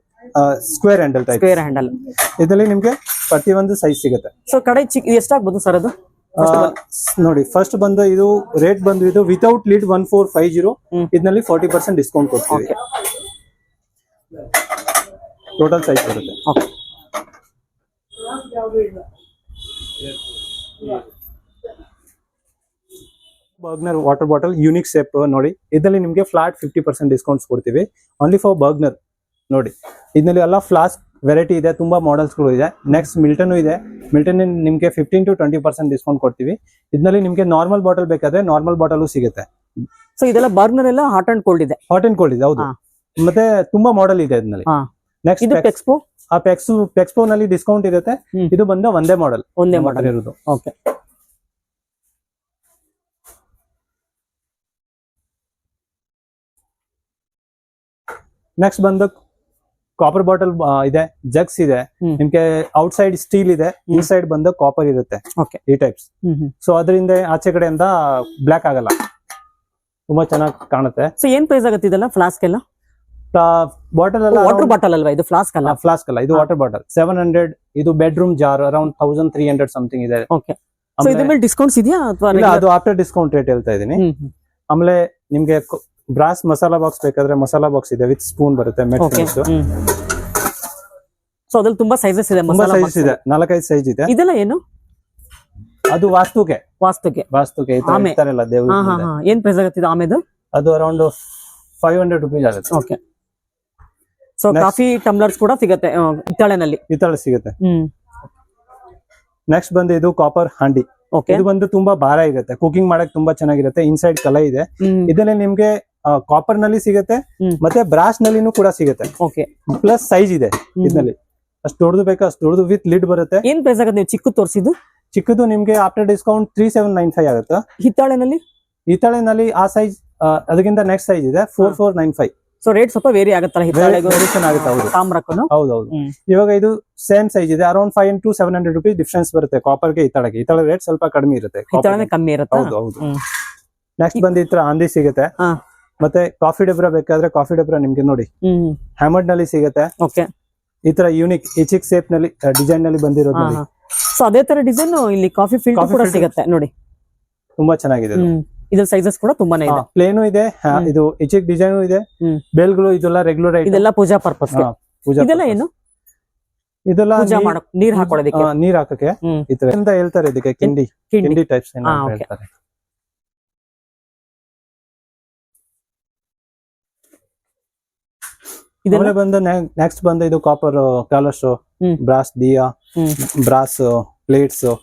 S2: square handle type
S1: square handle
S2: ಇದರಲ್ಲಿ ನಿಮ್ಗೆ ಪ್ರತಿಯೊಂದು ಸೈಜ್ ಸಿಗುತ್ತೆ.
S1: ಸೊ ಕಡಾಯಿ ಚಿಕ್ಕ ಎಷ್ಟಾಗ್ಬೋದು ಸರ್ ಅದು?
S2: ನೋಡಿ ಫಸ್ಟ್ ಬಂದು ಇದು ರೇಟ್ ಬಂದು ಇದು without lid one four five zero
S1: ಇದ್ನಲ್ಲಿ
S2: ಇದರಲ್ಲಿ ಫಾರ್ಟಿ ಪರ್ಸೆಂಟ್ ಡಿಸ್ಕೌಂಟ್ ಕೊಡ್ತೀವಿ ಟೋಟಲ್ ಸೈಜ್ ಬರುತ್ತೆ
S1: okay
S2: Bergner water bottle unique shape ನೋಡಿ. ಇದರಲ್ಲಿ ನಿಮಗೆ ಫ್ಲಾಟ್ ಫಿಫ್ಟಿ ಪರ್ಸೆಂಟ್ ಡಿಸ್ಕೌಂಟ್ಸ್ ಕೊಡ್ತೀವಿ. ಓನ್ಲಿ ಫಾರ್ ಬರ್ಗ್ನರ್ ನೋಡಿ. ಇದರಲ್ಲಿ ಎಲ್ಲ ಫ್ಲಾಸ್ಕ್ ವೆರೈಟಿ ಇದೆ ತುಂಬಾ ಮಾಡಲ್ಸ್ಗಳು ಇದೆ. ನೆಕ್ಸ್ಟ್ ಮಿಲ್ಟನ್ ಇದೆ. ಮಿಲ್ಟನ್ ನಿಮಗೆ fifteen to twenty percent discount ಕೊಡ್ತೀವಿ. ಇದರಲ್ಲಿ ನಿಮಗೆ ನಾರ್ಮಲ್ ಬಾಟಲ್ ಬೇಕಾದ್ರೆ ನಾರ್ಮಲ್ ಬಾಟಲು ಸಿಗುತ್ತೆ.
S1: ಸೊ ಇದೆಲ್ಲ ಬರ್ಗ್ನರ್ ಎಲ್ಲ ಹಾಟ್ ಅಂಡ್ ಕೋಲ್ಡ್ ಇದೆ.
S2: ಹಾಟ್ ಅಂಡ್ ಕೋಲ್ಡ್ ಇದೆ ಹೌದು. ಮತ್ತೆ ತುಂಬಾ ಮಾಡೆಲ್ ಇದೆ ಇದರಲ್ಲಿ.
S1: ಹಾ.
S2: ನೆಕ್ಸ್ಟ್
S1: ಎಕ್ಸ್ಪೋ
S2: ಆ ಪೆಕ್ಸ್ ಪೆಕ್ಸ್ಪೋ ನಲ್ಲಿ ಡಿಸ್ಕೌಂಟ್ ಇರುತ್ತೆ. ಇದು ಬಂದು ಒಂದೇ ಮಾಡೆಲ್
S1: ಒಂದೇ ಮಾಡಲ್
S2: ಇರೋದು
S1: ಓಕೆ
S2: ನೆಕ್ಸ್ಟ್ ಬಂದು ಕಾಪರ್ ಬಾಟಲ್ ಇದೆ. ಜಗ್ಸ್ ಇದೆ. ನಿಮ್ಗೆ ಔಟ್ ಸೈಡ್ ಸ್ಟೀಲ್ ಇದೆ ಇನ್ಸೈಡ್ ಬಂದು ಕಾಪರ್ ಇರುತ್ತೆ. ಈ ಟೈಪ್ಸ್ ಸೊ ಅದರಿಂದ ಆಚೆ ಕಡೆಯಿಂದ ಬ್ಲಾಕ್ ಆಗಲ್ಲ. ತುಂಬಾ ಚೆನ್ನಾಗಿ ಕಾಣುತ್ತೆ.
S1: ಸೊ ಏನ್ ಪ್ರೈಸ್ ಆಗುತ್ತೆ ಇದೆಲ್ಲ? ಫ್ಲಾಸ್ಕ್ ಎಲ್ಲ?
S2: ಬಾಟಲ್ ಅಲ್ಲ
S1: ವಾಟರ್ ಬಾಟಲ್ ಅಲ್ವಾ? ಇದು ಫ್ಲಾಸ್ಕ್ ಅಲ್ಲ?
S2: ಫ್ಲಾಸ್ಕ್ ಅಲ್ಲ. ಇದು ವಾಟರ್ ಬಾಟಲ್ ಸೆವೆನ್ ಹಂಡ್ರೆಡ್ ಇದು bedroom jar around thousand three hundred something ಇದೆ.
S1: ಓಕೆ ಸೊ ಇದ್ರ ಮೇಲೆ ಡಿಸ್ಕೌಂಟ್ಸ್ ಇದೆಯಾ ಅಥವಾ
S2: ಇಲ್ಲ ಅದು ಆಫ್ಟರ್ ಡಿಸ್ಕೌಂಟ್ ರೇಟ್ ಹೇಳ್ತಾ ಇದೀನಿ ಆಮೇಲೆ ನಿಮ್ಗೆ ಬ್ರಾಸ್ ಮಸಾಲಾ ಬಾಕ್ಸ್ ಬೇಕಾದ್ರೆ ಮಸಾಲಾ ಬಾಕ್ಸ್ ಇದೆ ವಿತ್ ಸ್ಪೂನ್ ಬರುತ್ತೆ ಮೆಟ್ ಫಿನಿಶ್
S1: ಸೊ ಅದ್ರಲ್ಲಿ ತುಂಬಾ ಸೈಜಸ್ ಇದೆ
S2: ತುಂಬಾ ಸೈಜ್ ಇದೆ. ನಾಲ್ಕೈದು ಸೈಜ್ ಇದೆ.
S1: ಇದೆಲ್ಲ ಏನು?
S2: ಅದು ವಾಸ್ತುಕೆ. ವಾಸ್ತುಕೆ.
S1: ವಾಸ್ತುಕೆ.
S2: ಇರ್ತಾರಲ್ಲ ದೇವ್ರ
S1: ಏನ್ ಪ್ರೈಸ್ ಆಗುತ್ತೆ ಆಮೇದು?
S2: ಅದು ಅರೌಂಡ್ ಫೈವ್ ಹಂಡ್ರೆಡ್ ರುಪೀಸ್ ಆಗುತ್ತೆ.
S1: Okay so. ಕಾಫಿ ಟಮ್ಲರ್ಸ್ ಕೂಡ ಸಿಗುತ್ತೆ ಹಿತ್ತಾಳೆನಲ್ಲಿ.
S2: ಹಿತ್ತಾಳೆ ಸಿಗುತ್ತೆ. ನೆಕ್ಸ್ಟ್ ಬಂದು ಇದು ಕಾಪರ್ ಹಾಂಡಿ ಇದು ಬಂದು ತುಂಬಾ ಭಾರ ಇರುತ್ತೆ. ಕುಕಿಂಗ್ ಮಾಡಕ್ ತುಂಬಾ ಚೆನ್ನಾಗಿರುತ್ತೆ. ಇನ್ಸೈಡ್ ಕಲ ಇದೆ.
S1: ಇದನ್ನ
S2: ಇದರಲ್ಲಿ ನಿಮ್ಗೆ ಕಾಪರ್ನಲ್ಲಿ ಸಿಗುತ್ತೆ ಮತ್ತೆ ಬ್ರಾಸ್ ನಲ್ಲಿನೂ ಕೂಡ ಸಿಗುತ್ತೆ. ಪ್ಲಸ್ ಸೈಜ್ ಇದೆ ಇದ್ರಲ್ಲಿ. ಅಷ್ಟು ದೊಡ್ಡದು ಬೇಕಾ ಅಷ್ಟು ದೊಡ್ಡದು ವಿತ್ ಲಿಡ್ ಬರುತ್ತೆ.
S1: ಏನ್ ಪ್ರೈಸ್ ಆಗುತ್ತೆ ನೀವು ಚಿಕ್ಕ ತೋರಿಸಿದ್ದು?
S2: ಚಿಕ್ಕದು ನಿಮ್ಗೆ after discount three seven nine five ಆಗುತ್ತೆ?
S1: ಹಿತ್ತಾಳೆನಲ್ಲಿ?
S2: ಹಿತ್ತಾಳೆನಲ್ಲಿ ಆ ಸೈಜ್ ಅದಕ್ಕಿಂತ ನೆಕ್ಸ್ಟ್ ಸೈಜ್ ಇದೆ four four nine five
S1: so rate ಸ್ವಲ್ಪ ವೇರಿ
S2: ಆಗುತ್ತೆ ಹೌದು.
S1: ತಾಮ್ರಕ್ಕೂ
S2: ಹೌದೌದು.
S1: ಹ್ಮ್.
S2: ಇವಾಗ ಇದು ಸೇಮ್ ಸೈಜ್ ಇದೆ around five to seven hundred rupees difference ಬರುತ್ತೆ ಕಾಪರ್ಗೆ ಇತಳಗೆ ಇತಳ ರೇಟ್ ಸ್ವಲ್ಪ ಕಡಿಮೆ ಇರುತ್ತೆ
S1: ಕಮ್ಮಿ ಇರುತ್ತೆ?
S2: ಹೌದು ಹೌದು. ನೆಕ್ಸ್ಟ್ ಬಂದು ಈ ತರ ಆಂದಿ ಸಿಗುತ್ತೆ. ಮತ್ತೆ ಕಾಫಿ ಡಬ್ರ ಬೇಕಾದ್ರೆ ಕಾಫಿ ಡಬ್ರ ನಿಮ್ಗೆ ನೋಡಿ. ಹ್ಯಾಮರ್ಡ್ನಲ್ಲಿ ಸಿಗುತ್ತೆ.
S1: ಓಕೆ.
S2: ಈ ತರ ಯೂನಿಕ್ ಇಚಿಕ್ ಸೇಪ್ನಲ್ಲಿ ಡಿಸೈನ್ನಲ್ಲಿ ಬಂದಿರೋದು
S1: ಸೊ ಅದೇ ತರ ಡಿಸೈನ್ ಇಲ್ಲಿ ಕಾಫಿ ಫಿಲ್ಟರ್ ಕೂಡ ಸಿಗುತ್ತೆ ನೋಡಿ.
S2: ತುಂಬಾ ಚೆನ್ನಾಗಿದೆ
S1: ಇದ್ರ ಸೈಜಸ್ ಕೂಡ ತುಂಬಾನೇ ಇದೆ.
S2: ಪ್ಲೇನು ಇದೆ ಇದು ಹೆಚ್ಚಿಗ್ ಡಿಸೈನು ಇದೆ. ಬೆಲ್ಗಳು ಇದೆಲ್ಲ ರೆಗ್ಯುಲರ್
S1: ಇದೆಲ್ಲ ಪೂಜಾ ಪರ್ಪಸ್
S2: ಪೂಜಾ
S1: ಇದೆಲ್ಲ ಏನು?
S2: ಇದೆಲ್ಲ ನೀರ್-
S1: ಹಾಕೊಳ್ಳೋದಕ್ಕೆ?
S2: ನೀರ್ ಹಾಕಕ್ಕೆ ಅಂತ ಹೇಳ್ತಾರೆ ಇದಕ್ಕೆ? ಕಿಂಡಿ.
S1: ಕಿಂಡಿ.
S2: ಟೈಪ್ಸ್ ಹೇಳ್ತಾರೆ.
S1: ಇದೆಲ್ಲ?
S2: ಬಂದ ನೆಕ್ಸ್ಟ್ ಬಂದ ಇದು copper collars. Brass diya. Brass plates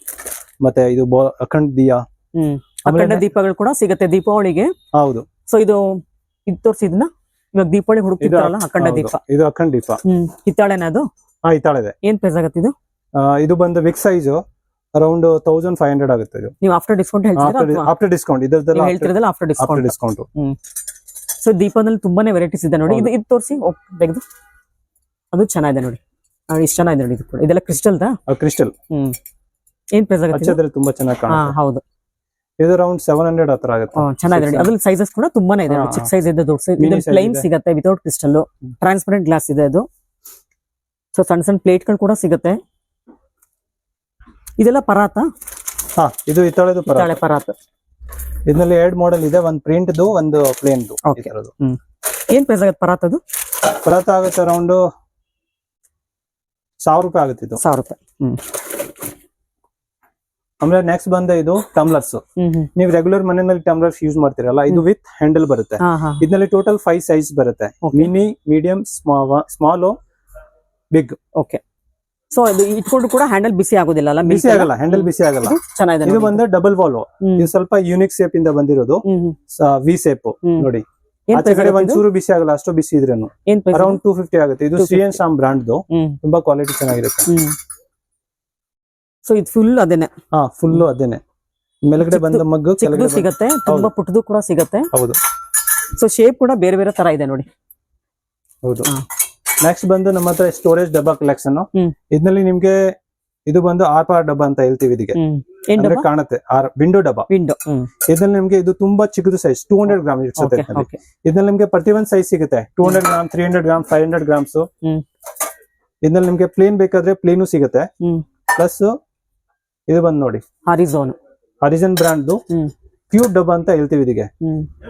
S2: ಮತ್ತೆ ಇದು ಅಖಂಡ್ ದಿಯಾ.
S1: ಅಖಂಡ ದೀಪಗಳು ಕೂಡ ಸಿಗುತ್ತೆ ದೀಪಾವಳಿಗೆ.
S2: ಹೌದು.
S1: ಸೊ ಇದು ಇದು ತೋರಿಸಿದ್ನ ಇವಾಗ ದೀಪಾವಳಿ ಹುಡುಕ್ತಿರ್ತಾರಲ್ಲ ಅಖಂಡ. ದೀಪ.
S2: ಇದು ಅಖಂಡ ದೀಪ.
S1: ಹಿತ್ತಾಳೆನ ಅದು?
S2: ಹಾ ಇತಾಳಿದೆ
S1: ಏನ್ ಪ್ರೈಸ್ ಆಗುತ್ತೆ ಇದು?
S2: ಇದು ಬಂದು big size around thousand five hundred ಆಗುತ್ತೆ ಇದು.
S1: ನೀವು ಆಫ್ಟರ್ ಡಿಸ್ಕೌಂಟ್
S2: ಆಫ್ಟರ್ ಡಿಸ್ಕೌಂಟ್
S1: ಹೇಳ್ತಿರೋದಲ್ಲ ಆಫ್ಟರ್ ಡಿಸ್ಕೌಂಟ್
S2: ಡಿಸ್ಕೌಂಟ್
S1: ಸೊ ದೀಪದಲ್ಲಿ ತುಂಬಾನೇ ವೆರೈಟೀಸ್ ಇದೆ ನೋಡಿ. ಇದು. ಇದು ತೋರಿಸಿ. ತೆಗೆದು. ಅದು ಚೆನ್ನಾಗಿದೆ ನೋಡಿ. ಇಷ್ಟ ಚೆನ್ನಾಗಿದೆ ನೋಡಿ ಇದು ಕೂಡ. ಇದೆಲ್ಲ ಕ್ರಿಸ್ಟಲ್
S2: ಕ್ರಿಸ್ಟಲ್
S1: ಹ್ಮ್. ಏನ್ ಪ್ರೈಸ್ ಆಗುತ್ತೆ?
S2: ತುಂಬಾ ಚೆನ್ನಾಗಿ
S1: ಹೌದು.
S2: ಇದು ರೌಂಡ್ ಸೆವೆನ್ ಹಂಡ್ರೆಡ್ ಹತ್ರ ಆಗುತ್ತೆ.
S1: ಚೆನ್ನಾಗಿದೆ. ಅದ್ರಲ್ಲಿ ಸೈಜಸ್ ಕೂಡ ತುಂಬಾನೇ ಇದೆ. ಚಿಕ್ಕ ಸೈಜ್ ಇದೆ ದೊಡ್ಡ ಸೈಜ್
S2: Mini
S1: ಪ್ಲೈನ್ ಸಿಗುತ್ತೆ ವಿತೌಟ್ ಕ್ರಿಸ್ಟಲ್ ಟ್ರಾನ್ಸ್ಪರೆಂಟ್ ಗ್ಲಾಸ್ ಇದೆ ಅದು. ಸೊ ಸಣ್ಣ ಸಣ್ಣ ಪ್ಲೇಟ್ಗಳು ಕೂಡ ಸಿಗುತ್ತೆ. ಇದೆಲ್ಲ ಪರಾತ?
S2: ಹಾ ಇದು ಇತ್ತಾಳೆದು ಪರ
S1: ತಾಳೆ ಪರಾತ.
S2: ಇದರಲ್ಲಿ ಎರಡ್ ಮಾಡೆಲ್ ಇದೆ ಒಂದ್ ಪ್ರಿಂಟ್ದು ಒಂದು ಪ್ಲೇನ್ದು
S1: ಹ್ಮ್. ಏನ್ ಪ್ರೈಸ್ ಆಗುತ್ತೆ ಪರಾತದು
S2: ಪರಾತ ಆಗುತ್ತೆ ಅರೌಂಡ್ ಸಾವಿರ ರೂಪಾಯಿ ಆಗುತ್ತೆ ಇದು.
S1: ಸಾವಿರ ರೂಪಾಯಿ. ಹ್ಮ್.
S2: ಆಮೇಲೆ ನೆಕ್ಸ್ಟ್ ಬಂದ ಇದು ಟಮ್ಲರ್ಸ್ ನೀವು ರೆಗ್ಯುಲರ್ ಮನೆಯಲ್ಲಿ ಟಮ್ಲರ್ಸ್ ಯೂಸ್ ಮಾಡ್ತೀರಲ್ಲ ಇದು ವಿತ್ ಹ್ಯಾಂಡಲ್ ಬರುತ್ತೆ. ಇದರಲ್ಲಿ ಟೋಟಲ್ ಫೈವ್ ಸೈಜ್ ಬರುತ್ತೆ. Mini medium small big
S1: okay so ಇದು ಇಟ್ಕೊಂಡು ಕೂಡ ಹ್ಯಾಂಡಲ್ ಬಿಸಿ ಆಗೋದಿಲ್ಲ ಅಲ್ಲ
S2: ಬಿಸಿ ಆಗಲ್ಲ ಹ್ಯಾಂಡಲ್ ಬಿಸಿ ಆಗಲ್ಲ.
S1: ಚೆನ್ನಾಗಿದೆ
S2: ಇದು ಬಂದ ಡಬಲ್ ವಾಲ್ವ್. ಇದು ಸ್ವಲ್ಪ ಯೂನಿಕ್ ಶೇಪ್ ಇಂದ ಬಂದಿರೋದು. ವಿ ಶೇಪ್ ನೋಡಿ. ಆಚೆ ಕಡೆ? ಒಂಚೂರು ಬಿಸಿ ಆಗಲ್ಲ ಅಷ್ಟು ಬಿಸಿ ಇದ್ರೇನು. ಅರೌಂಡ್ ಟೂ ಫಿಫ್ಟಿ ಆಗುತ್ತೆ? ಇದು
S1: 250.
S2: ಸಿ ಎನ್ ಶಾಮ್ ಬ್ರಾಂಡ್ದು ತುಂಬಾ ಕ್ವಾಲಿಟಿ ಚೆನ್ನಾಗಿರುತ್ತೆ.
S1: ಸೊ ಇದು ಫುಲ್ ಅದೇನೆ.
S2: ಹಾ ಫುಲ್ ಅದೇನೆ. ಮೇಲ್ಗಡೆ ಬಂದ ಮಗ್ಗು
S1: ಚಿಕ್ಕದು ಸಿಗತ್ತೆ ತುಂಬಾ ಪುಟ್ಟದು ಕೂಡ ಸಿಗತ್ತೆ.
S2: ಹೌದು.
S1: ಸೊ ಶೇಪ್ ಕೂಡ ಬೇರೆ ಬೇರೆ ತರ ಇದೆ ನೋಡಿ.
S2: ಹೌದು. ನೆಕ್ಸ್ಟ್ ಬಂದು ನಮ್ಮ ಹತ್ರ ಸ್ಟೋರೇಜ್ ಡಬ್ಬಾ ಕಲೆಕ್ಷನ್
S1: ಇದ್ನಲ್ಲಿ
S2: ಇದ್ರಲ್ಲಿ ನಿಮ್ಗೆ ಇದು ಬಂದು ಆರ್ ಪಾರ್ ಡಬ್ಬಾ ಅಂತ ಹೇಳ್ತೀವಿ ಇದಕ್ಕೆ. ಕಾಣುತ್ತೆ. R window ಡಬ್ಬಾ.
S1: ವಿಂಡೋ
S2: ಇದ್ರಲ್ಲಿ ನಿಮ್ಗೆ ಇದು ತುಂಬಾ ಚಿಕ್ಕದು ಸೈಜ್ ಟೂ ಹಂಡ್ರೆಡ್ ಗ್ರಾಮ್ ಇರ್ತದೆ ಇದ್ರಲ್ಲಿ. ನಿಮ್ಗೆ ಪ್ರತಿ ಒಂದ್ ಸೈಜ್ ಸಿಗುತ್ತೆ two hundred gram three hundred gram five hundred grams. ಇದ್ರಲ್ಲಿ ನಿಮ್ಗೆ ಪ್ಲೇನ್ ಬೇಕಾದ್ರೆ ಪ್ಲೇನು ಸಿಗುತ್ತೆ. ಪ್ಲಸ್ ಇದು ಬಂದ್ ನೋಡಿ.
S1: ಹರಿಜೋನ್
S2: ಹರಿಜನ್ ಬ್ರಾಂಡ್ ಪ್ಯೂರ್ ಡಬ್ಬಾ ಅಂತ ಹೇಳ್ತೀವಿ ಇದಕ್ಕೆ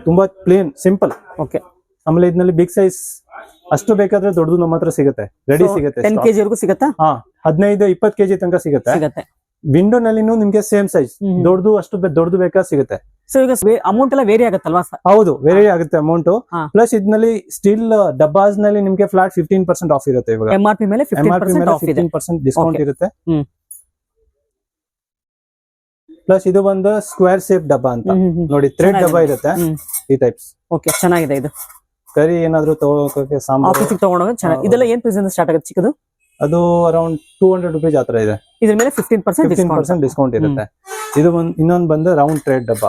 S2: ತುಂಬಾ ಪ್ಲೇನ್ ಸಿಂಪಲ್
S1: ಓಕೆ
S2: ಆಮೇಲೆ ಇದ್ರಲ್ಲಿ ಬಿಗ್ ಸೈಜ್ ಅಷ್ಟು ಬೇಕಾದ್ರೆ ದೊಡ್ಡದು ನಮ್ಮ ಹತ್ರ ಸಿಗುತ್ತೆ. ರೆಡಿ ಸಿಗುತ್ತೆ
S1: ಟೆನ್. ಕೆಜಿ ವರೆಗೂ ಸಿಗುತ್ತಾ?
S2: ಹಾ ಹದಿನೈದು ಇಪ್ಪತ್ತು ಕೆಜಿ ತನಕ ಸಿಗುತ್ತೆ.
S1: ಸಿಗುತ್ತೆ.
S2: ವಿಂಡೋ ನಲ್ಲಿನೂ ನಿಮ್ಗೆ ಸೇಮ್ ಸೈಜ್ ದೊಡ್ಡದು ಅಷ್ಟು ದೊಡ್ಡದು ಬೇಕಾ ಸಿಗುತ್ತೆ.
S1: ಸೊ ಈಗ ಅಮೌಂಟ್ ಎಲ್ಲ ವೇರಿ ಆಗುತ್ತಲ್ವಾ?
S2: ಹೌದು ವೇರಿ ಆಗುತ್ತೆ ಅಮೌಂಟ್ ಪ್ಲಸ್ ಇದ್ನಲ್ಲಿ ಸ್ಟಿಲ್ ಡಬ್ಬಾಸ್ನಲ್ಲಿ ನಿಮ್ಗೆ ಫ್ಲಾಟ್ ಫಿಫ್ಟೀನ್ ಪರ್ಸೆಂಟ್ ಆಫ್ ಇರುತ್ತೆ ಇವಾಗ.
S1: ಎಂ ಆರ್ ಪಿ ಮೇಲೆ ಫಿಫ್ಟೀನ್ ಪರ್ಸೆಂಟ್
S2: ಡಿಸ್ಕೌಂಟ್ ಇರುತ್ತೆ. ಪ್ಲಸ್ ಇದು ಒಂದು ಸ್ಕ್ವೇರ್ ಶೇಪ್ ಡಬ್ಬ ಅಂತ. ನೋಡಿ ಥ್ರೆಡ್ ಡಬ್ಬ ಇರುತ್ತೆ ಈ ಟೈಪ್ಸ್
S1: ಓಕೆ ಚೆನ್ನಾಗಿದೆ ಇದು.
S2: ಕರಿ ಏನಾದ್ರು ತಗೋಕೆ ಸಾಮಾನು
S1: ಆಫೀಸಿಗೆ ತಗೊಂಡೋಗ ಚೆನ್ನಾಗಿ. ಇದೆಲ್ಲ ಏನ್ ಪ್ರೈಸ್ ಸ್ಟಾರ್ಟ್ ಆಗುತ್ತೆ ಚಿಕ್ಕದು?
S2: ಅದು ಅರೌಂಡ್ ಟೂ ಹಂಡ್ರೆಡ್ ರುಪೀಸ್ ಆತರ ಇದೆ.
S1: ಇದ್ರ ಮೇಲೆ fifteen percent
S2: fifteen
S1: discount
S2: percent discount ಇರುತ್ತೆ. ಇದು ಒಂದು ಇನ್ನೊಂದ್ ಬಂದು ರೌಂಡ್ ಟ್ರೇಡ್ ಡಬ್ಬ.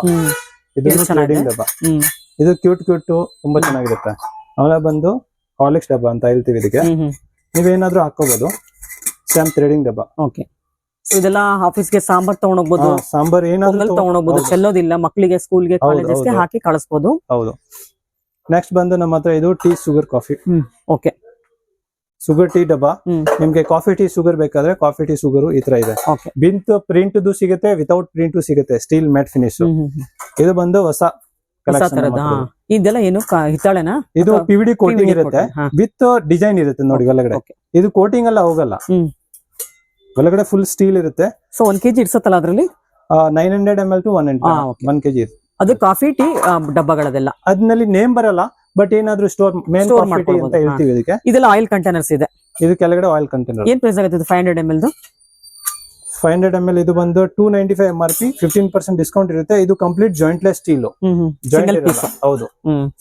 S2: ಇದು ಟ್ರೇಡಿಂಗ್ ಡಬ್ಬಾ. ಇದು ಕ್ಯೂಟ್ ಕ್ಯೂಟ್ ತುಂಬಾ ಚೆನ್ನಾಗಿರುತ್ತೆ. ಆಮೇಲೆ ಬಂದು ಕಾಲಿಕ್ಸ್ ಡಬ್ಬ ಅಂತ ಹೇಳ್ತೀವಿ ಇದಕ್ಕೆ. ನೀವೇನಾದ್ರೂ ಹಾಕೋಬಹುದು ಸ್ಯಾಮ್ ಥ್ರೆಡಿಂಗ್ ಡಬ್ಬ.
S1: ಓಕೆ ಇದೆಲ್ಲ ಆಫೀಸ್ಗೆ ಸಾಂಬಾರ್ ತಗೊಂಡೋಗ್ಬೋದು.
S2: ಸಾಂಬಾರ್ ಏನಾದ್ರೂ
S1: ತಗೊಂಡೋಗ್ಬೋದು. ಚೆಲ್ಲೋದಿಲ್ಲ ಮಕ್ಕಳಿಗೆ ಸ್ಕೂಲ್ಗೆ
S2: ಗೆ
S1: ಕಾಲೇಜಸ್ಗೆ. ಹಾಕಿ ಕಳಿಸ್ಬೋದು.
S2: ಹೌದು. ನೆಕ್ಸ್ಟ್ ಬಂದು ನಮ್ಮ ಹತ್ರ ಇದು tea sugar coffee.
S1: Okay.
S2: Sugar tea ಡಬ್ಬ. ನಿಮ್ಗೆ ಕಾಫಿ ಟೀ ಶುಗರ್ ಬೇಕಾದ್ರೆ ಕಾಫಿ ಟೀ ಶುಗರ್ ಈ ತರ ಇದೆ. ಬಿಂತ್ ಪ್ರಿಂಟ್ ಸಿಗುತ್ತೆ ವಿತೌಟ್ ಪ್ರಿಂಟ್ ಸಿಗುತ್ತೆ ಸ್ಟೀಲ್ ಮ್ಯಾಟ್ ಫಿನಿಶ್. ಇದು ಬಂದು ಹೊಸ.
S1: ಇದೆಲ್ಲ ಏನು ಹಿತ್ತಾಳೆನಾ?
S2: ಇದು ಪಿವಿಡಿ ಕೋಟಿಂಗ್ ಇರುತ್ತೆ. ವಿತ್ ಡಿಸೈನ್ ಇರುತ್ತೆ ನೋಡಿ ಒಳಗಡೆ. ಇದು ಕೋಟಿಂಗ್ ಎಲ್ಲ ಹೋಗಲ್ಲ. ಒಳಗಡೆ ಫುಲ್ ಸ್ಟೀಲ್ ಇರುತ್ತೆ.
S1: ಸೊ ಒನ್ ಕೆಜಿ ಇಡ್ಸತ್ತಲ್ಲ ಅದ್ರಲ್ಲಿ?
S2: Nine hundred M L to one. One KG
S1: ಅದು ಕಾಫಿ ಟೀ ಡಬ್ಬಗಳದೆಲ್ಲ?
S2: ಅದ್ನಲ್ಲಿ ನೇಮ್ ಬರಲ್ಲ ಬಟ್ ಏನಾದ್ರೂ ಸ್ಟೋರ್ ಮೇನ್
S1: ಸ್ಟೋರ್
S2: ಅಂತ ಹೇಳ್ತೀವಿ ಇದಕ್ಕೆ.
S1: ಇದೆಲ್ಲ ಆಯಿಲ್ ಕಂಟೈನರ್ಸ್ ಇದೆ.
S2: ಇದು ಕೆಳಗಡೆ ಆಯಿಲ್ ಕಂಟೈನರ್
S1: ಏನ್ ಪ್ರೈಸ್ ಆಗುತ್ತೆ five hundred M L
S2: five hundred M L ಇದು ಬಂದು two ninety five M R P fifteen percent discount ಇರುತ್ತೆ. ಇದು ಕಂಪ್ಲೀಟ್ ಜಾಯಿಂಟ್ಲೆಸ್ ಸ್ಟೀಲ್ ಜಾಯಿಂಟ್ ಹೌದು.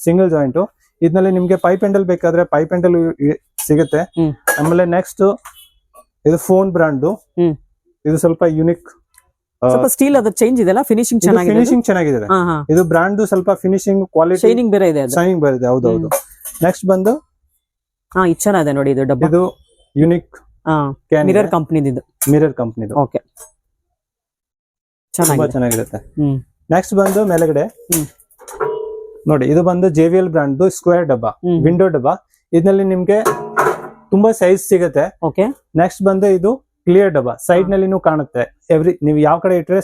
S2: ಸಿಂಗಲ್ ಜಾಯಿಂಟ್ ಇದ್ನಲ್ಲಿ ನಿಮ್ಗೆ ಪೈಪ್ ಹ್ಯಾಂಡಲ್ ಬೇಕಾದ್ರೆ ಪೈಪ್ ಹ್ಯಾಂಡಲ್ ಸಿಗುತ್ತೆ. ಆಮೇಲೆ ನೆಕ್ಸ್ಟ್ ಇದು ಫೋನ್ ಬ್ರಾಂಡ್ ಇದು ಸ್ವಲ್ಪ ಯುನಿಕ್
S1: ಸ್ವಲ್ಪ ಸ್ಟೀಲ್ ಅದ್ರ ಚೇಂಜ್ ಇದೆಲ್ಲ ಫಿನಿಶಿಂಗ್ ಚೆನ್ನಾಗಿದೆ
S2: ಫಿನಿಶಿಂಗ್ ಚೆನ್ನಾಗಿದೆ. ಇದು ಬ್ರಾಂಡ್ ಸ್ವಲ್ಪ ಫಿನಿಶಿಂಗ್ ಕ್ವಾಲಿಟಿ
S1: ಶೈನಿಂಗ್ ಬೇರೆ ಇದೆ ಶೈನಿಂಗ್
S2: ಶೈನಿಂಗ್ ಬರುತ್ತೆ ಹೌದು ಹೌದು. ನೆಕ್ಸ್ಟ್ ಬಂದು
S1: ಹಾ ಇದು ಚೆನ್ನಾಗಿದೆ ನೋಡಿ ಇದು ಡಬ್ಬ.
S2: ಇದು ಯುನಿಕ್
S1: ಮಿರರ್ ಕಂಪ್ನಿದು
S2: ಮಿರರ್ ಕಂಪನಿದು
S1: ಓಕೆ
S2: ತುಂಬಾ ಚೆನ್ನಾಗಿರುತ್ತೆ. ನೆಕ್ಸ್ಟ್ ಬಂದು ಮೇಲ್ಗಡೆ. ನೋಡಿ ಇದು ಬಂದು J V L brand square ಡಬ್ಬ. ವಿಂಡೋ ಡಬ್ಬ. ಇದ್ರಲ್ಲಿ ನಿಮ್ಗೆ ತುಂಬಾ ಸೈಜ್ ಸಿಗುತ್ತೆ.
S1: ಓಕೆ
S2: ನೆಕ್ಸ್ಟ್ ಬಂದು ಇದು ಕ್ಲಿಯರ್ ಡಬ್ಬ. ಸೈಡ್ನಲ್ಲಿ ಕಾಣುತ್ತೆ. ಎವ್ರಿ ನೀವು ಯಾವ ಕಡೆ ಇಟ್ಟರೆ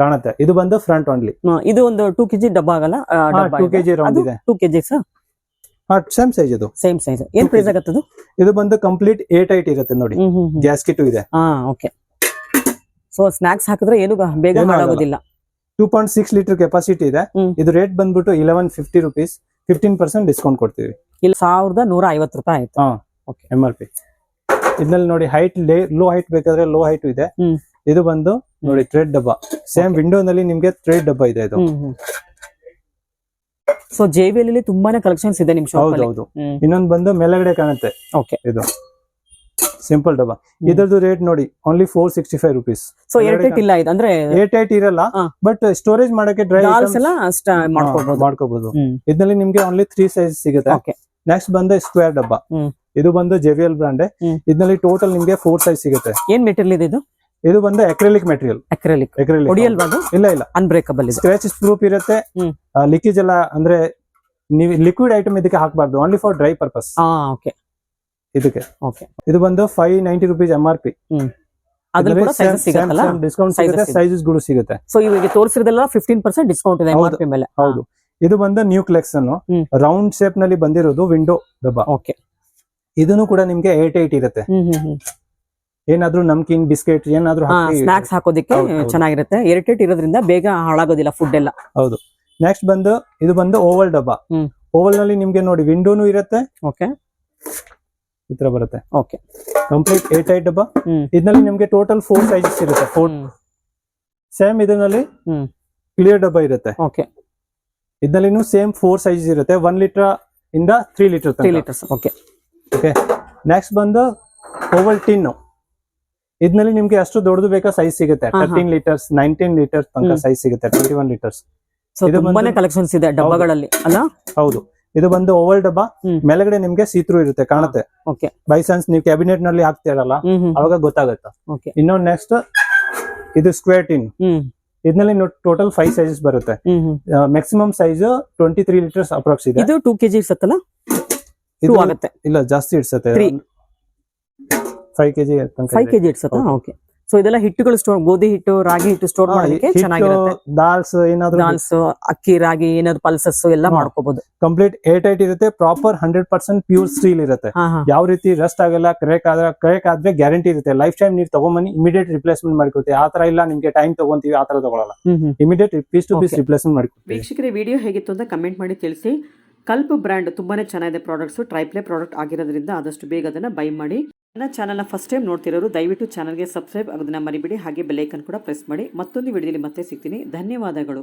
S2: ಕಾಣುತ್ತೆ. ಇದು ಬಂದು ಫ್ರಂಟ್ ಓನ್ಲಿ
S1: ಇದು ಒಂದು ಟೂ ಕೆಜಿ ಡಬ್ಬ ಆಗಲ್ಲ?
S2: ಟೂ ಕೆಜಿ ರೌಂಡ್ ಇದೆ.
S1: ಟೂ ಕೆಜಿ
S2: ಹಾ ಸೇಮ್ ಸೈಜ್ ಇದು.
S1: ಸೇಮ್ ಸೈಜ್ ಏನ್ ಪ್ರೈಸ್ ಆಗತ್ತದು?
S2: ಇದು ಬಂದು ಕಂಪ್ಲೀಟ್ ಏಟ್ ಟೈಟ್ ಇರುತ್ತೆ ನೋಡಿ.
S1: ಗ್ಯಾಸ್.
S2: ಗ್ಯಾಸ್ಕಿಟ್ ಇದೆ.
S1: ಹಾ ಓಕೆ ಸೊ ಸ್ನಾಕ್ಸ್ ಹಾಕಿದ್ರೆ ಏನು ಬೇಗ. ಹಾಳಾಗೋದಿಲ್ಲ.
S2: Two point six litre capacity ಇದೆ. ಇದು ರೇಟ್ ಬಂದ್ಬಿಟ್ಟು eleven fifty rupees fifteen percent discount ಕೊಡ್ತೀವಿ.
S1: ಇಲ್ಲಿ ಸಾವಿರದ ನೂರ ಐವತ್ತು ರೂಪಾಯಿ ಆಯ್ತು. Okay.
S2: ಎಂ ಆರ್ ಪಿ ಇದ್ನಲ್ಲಿ ನೋಡಿ ಹೈಟ್ ಲೋ ಹೈಟ್ ಬೇಕಾದ್ರೆ ಲೋ ಹೈಟ್ ಇದೆ. ಇದು ಬಂದು ನೋಡಿ ಥ್ರೆಡ್ ಡಬ್ಬ. ಸೇಮ್ ವಿಂಡೋ ನಲ್ಲಿ ನಿಮ್ಗೆ ಥ್ರೆಡ್ ಡಬ್ಬ ಇದೆ ಇದು.
S1: ಸೊ ಜೆ ಅಲ್ಲಿ ತುಂಬಾನೇ ಕಲೆಕ್ಷನ್ಸ್ ಇದೆ ನಿಮ್ ಶಾಪ್
S2: ಹೌದು ಇನ್ನೊಂದು ಬಂದು ಮೇಲ್ಗಡೆ ಕಾಣುತ್ತೆ
S1: ಓಕೆ
S2: ಇದು. ಸಿಂಪಲ್ ಡಬ್ಬ. ಇದರದು ರೇಟ್ ನೋಡಿ only four sixty five rupees
S1: so ಎರಟೇಟ್ ಇಲ್ಲ ಇದು ಅಂದ್ರೆ
S2: ಏಟ್ ಇರಲ್ಲ ಬಟ್ ಸ್ಟೋರೇಜ್ ಮಾಡಕ್ಕೆ ಡ್ರೈ
S1: ಎಲ್ಲ ಮಾಡ್ಕೋಬಹುದು
S2: ಮಾಡ್ಕೋಬಹುದು ಇದ್ರಲ್ಲಿ ನಿಮ್ಗೆ ಓನ್ಲಿ ತ್ರೀ ಸೈಜ್ ಸಿಗುತ್ತೆ.
S1: ಓಕೆ
S2: ನೆಕ್ಸ್ಟ್ ಬಂದ ಸ್ಕ್ವೇರ್ ಡಬ್ಬ. ಇದು ಬಂದು ಜೆವಿಎಲ್ ಬ್ರಾಂಡ್
S1: ಇದ್ನಲ್ಲಿ
S2: ಇದ್ರಲ್ಲಿ ಟೋಟಲ್ ನಿಮ್ಗೆ ಫೋರ್ ಸೈಜ್ ಸಿಗುತ್ತೆ.
S1: ಏನ್ ಮೆಟೀರಿಯಲ್ ಇದೆ ಇದು?
S2: ಇದು ಬಂದು ಅಕ್ರೆಲಿಕ್ ಮೆಟೀರಿಯಲ್
S1: ಅಕ್ರೆಲಿಕ್
S2: ಅಕ್ರೆಲಿಕ್ ಇಲ್ಲ ಇಲ್ಲ.
S1: ಅನ್ಬ್ರೇಕಬಲ್ ಇದೆ.
S2: ಸ್ಕ್ರಾಚ್ ಪ್ರೂಫ್ ಇರುತ್ತೆ. ಲೀಕೇಜ್ ಎಲ್ಲ ಅಂದ್ರೆ ನೀವು ಲಿಕ್ವಿಡ್ ಐಟಮ್ ಇದಕ್ಕೆ ಹಾಕಬಾರ್ದು. Only for dry purpose
S1: okay
S2: ಇದಕ್ಕೆ.
S1: ಓಕೆ
S2: ಇದು ಬಂದು five ninety rupees M R P
S1: ಅದ್ರಲ್ಲಿ ಕೂಡ ಸೈಜಸ್ ಸಿಗತ್ತಲ್ಲ?
S2: ಡಿಸ್ಕೌಂಟ್ ಸಿಗುತ್ತೆ
S1: ಇದೆ.
S2: ಸೈಜಸ್ಗಳು ಸಿಗುತ್ತೆ.
S1: ಸೊ ಇವಾಗ ತೋರಿಸಿರೋದೆಲ್ಲ ಫಿಫ್ಟೀನ್ ಪರ್ಸೆಂಟ್ ಡಿಸ್ಕೌಂಟ್ ಇದೆ ಮೇಲೆ.
S2: ಹೌದು. ಇದು ಬಂದು ನ್ಯೂ ಕಲೆಕ್ಷನ್. ರೌಂಡ್ ಶೇಪ್ನಲ್ಲಿ ಬಂದಿರೋದು ವಿಂಡೋ ಡಬ್ಬ
S1: ಓಕೆ
S2: ಇದನ್ನು ಕೂಡ ನಿಮ್ಗೆ ಏಟ್ ಏಟ್ ಇರುತ್ತೆ. ಏನಾದ್ರೂ ನಮ್ಕಿನ್ ಬಿಸ್ಕೆಟ್ ಏನಾದ್ರೂ
S1: ಸ್ನಾಕ್ಸ್ ಹಾಕೋದಿಕ್ಕೆ. ಚೆನ್ನಾಗಿರುತ್ತೆ. ಇರಿಟೇಟ್ ಇರೋದ್ರಿಂದ ಬೇಗ ಹಾಳಾಗೋದಿಲ್ಲ ಫುಡ್ ಎಲ್ಲ.
S2: ಹೌದು. ನೆಕ್ಸ್ಟ್ ಬಂದು ಇದು ಬಂದು ಓವಲ್ ಡಬ್ಬ. ಓವಲ್ನಲ್ಲಿ ನಿಮ್ಗೆ ನೋಡಿ ವಿಂಡೋನು ಇರುತ್ತೆ.
S1: ಓಕೆ
S2: ಈ ತರ ಬರುತ್ತೆ.
S1: ಓಕೆ
S2: ಕಂಪ್ಲೀಟ್ ಏಟ್ ಐಟ್ ಡಬ್ಬ.
S1: ಇದ್ನಲ್ಲಿ
S2: ಇದ್ರಲ್ಲಿ ನಿಮ್ಗೆ ಟೋಟಲ್ ಫೋರ್ ಸೈಜಸ್ ಇರುತ್ತೆ. ಫೋರ್ ಸೇಮ್ ಇದರಲ್ಲಿ ಕ್ಲಿಯರ್ ಡಬ್ಬ ಇರುತ್ತೆ.
S1: ಓಕೆ
S2: ಇದ್ನಲ್ಲಿ ಸೇಮ್ ಫೋರ್ ಸೈಜಸ್ ಇರುತ್ತೆ. ಒನ್ ಲೀಟರ್ ಇಂದ three litre
S1: three litres okay
S2: okay next ಬಂದು ಓವಲ್ ಟಿನ್ ಇದ್ನಲ್ಲಿ ನಿಮ್ಗೆ ಅಷ್ಟು ದೊಡ್ಡದು ಬೇಕಾ ಸೈಜ್ ಸಿಗುತ್ತೆ. ತರ್ಟೀನ್ ಲೀಟರ್ಸ್ ನೈನ್ಟೀನ್ ಲೀಟರ್ಸ್ ತನಕ. ಸೈಜ್ ಸಿಗುತ್ತೆ. ಟ್ವೆಂಟಿ ಒನ್ ಲೀಟರ್ಸ್ ಇದು
S1: ತುಂಬಾನೇ ಕಲೆಕ್ಷನ್ಸ್ ಇದೆ ಡಬ್ಬಗಳಲ್ಲಿ ಅಲ್ಲ?
S2: ಹೌದು. ಇದು ಬಂದು ಓವಲ್ ಡಬ್ಬ. ಮೇಲ್ಗಡೆ ನಿಮ್ಗೆ ಸೀತ್ರು ಇರುತ್ತೆ ಕಾಣುತ್ತೆ.
S1: ಓಕೆ.
S2: ಬೈ ಚಾನ್ಸ್ ನೀವು ಕ್ಯಾಬಿನೆಟ್ನಲ್ಲಿ ಹಾಕ್ತಿರಲ್ಲ ಅವಾಗ ಗೊತ್ತಾಗುತ್ತೆ. ಇನ್ನೊಂದು ನೆಕ್ಸ್ಟ್ ಇದು ಸ್ಕ್ವೇರ್ ಟಿನ್ ಇದ್ನಲ್ಲಿ ಟೋಟಲ್ ಫೈವ್ ಸೈಜಸ್ ಬರುತ್ತೆ. Maximum size twenty three litres approx ಇದೆ.
S1: ಇದು ಟೂ ಕೆಜಿ ಸತ್ತಲ್ಲ
S2: ಇದು
S1: ಆಗುತ್ತೆ.
S2: ಇಲ್ಲ ಜಾಸ್ತಿ ಇಡ್ಸತ್ತೆ. ಫೈವ್ ಕೆಜಿ
S1: ಫೈವ್ ಕೆಜಿ ಇಡ್ಸತ್ತ? ಓಕೆ ಸೊ ಇದೆಲ್ಲ ಹಿಟ್ಟುಗಳು ಸ್ಟೋರ್ ಗೋಧಿ ಹಿಟ್ಟು ರಾಗಿ ಹಿಟ್ಟು ಸ್ಟೋರ್ ಮಾಡಲಿಕ್ಕೆ ಚೆನ್ನಾಗಿರುತ್ತೆ.
S2: ದಾಲ್ಸ್ ಏನಾದ್ರು
S1: ದಾಲ್ಸ್ ಅಕ್ಕಿ ರಾಗಿ ಏನಾದ್ರು ಪಲ್ಸಸ್ ಎಲ್ಲ. ಮಾಡ್ಕೋಬಹುದು
S2: ಕಂಪ್ಲೀಟ್ ಏರ್ ಟೈಟ್ ಇರುತ್ತೆ proper hundred percent pure steel ಇರುತ್ತೆ. ಯಾವ ರೀತಿ ರಸ್ಟ್ ಆಗಲ್ಲ ಕ್ರೇಕ್ ಆದ್ರೆ ಕ್ರೇಕ್ ಆದ್ರೆ ಗ್ಯಾರಂಟಿ ಇರುತ್ತೆ. ಲೈಫ್ ಟೈಮ್ ನೀವು ತಗೊಂಬನ್ನಿ ಇಮಿಡಿಯೇಟ್ ರಿಪ್ಲೇಸ್ಮೆಂಟ್ ಮಾಡ್ಕೊತೀವಿ ಆ ತರ ಇಲ್ಲ ನಿಮ್ಗೆ ಟೈಮ್ ತಗೊಂತೀವಿ ಆ ತರ ತಗೊಳಲ್ಲ. Immediate piece to piece replacement ಮಾಡ್ಕೊತೀವಿ
S1: ವೀಕ್ಷಕರೇ ವಿಡಿಯೋ ಹೇಗಿತ್ತು ಅಂತ ಕಮೆಂಟ್ ಮಾಡಿ ತಿಳಿಸಿ. ಕಲ್ಪ್ ಬ್ರ್ಯಾಂಡ್ ತುಂಬಾನೇ ಚೆನ್ನಾಗಿದೆ ಪ್ರಾಡಕ್ಟ್ಸು. ಟ್ರೈಪ್ಲೇ ಪ್ರಾಡಕ್ಟ್ ಆಗಿರೋದ್ರಿಂದ ಆದಷ್ಟು ಬೇಗ ಅದನ್ನು ಬೈ ಮಾಡಿ. ನನ್ನ ಚಾನಲ್ನ ಫಸ್ಟ್ ಟೈಮ್ ನೋಡ್ತಿರೋರು, ದಯವಿಟ್ಟು ಚಾನಲ್ಗೆ ಸಬ್ಸ್ಕ್ರೈಬ್ ಆಗೋದನ್ನ ಮರಿಬೇಡಿ. ಹಾಗೆ ಬೆಲ್ಲೈಕನ್ ಕೂಡ ಪ್ರೆಸ್ ಮಾಡಿ. ಮತ್ತೊಂದು ವಿಡಿಯೋದಲ್ಲಿ ಮತ್ತೆ ಸಿಗ್ತೀನಿ. ಧನ್ಯವಾದಗಳು.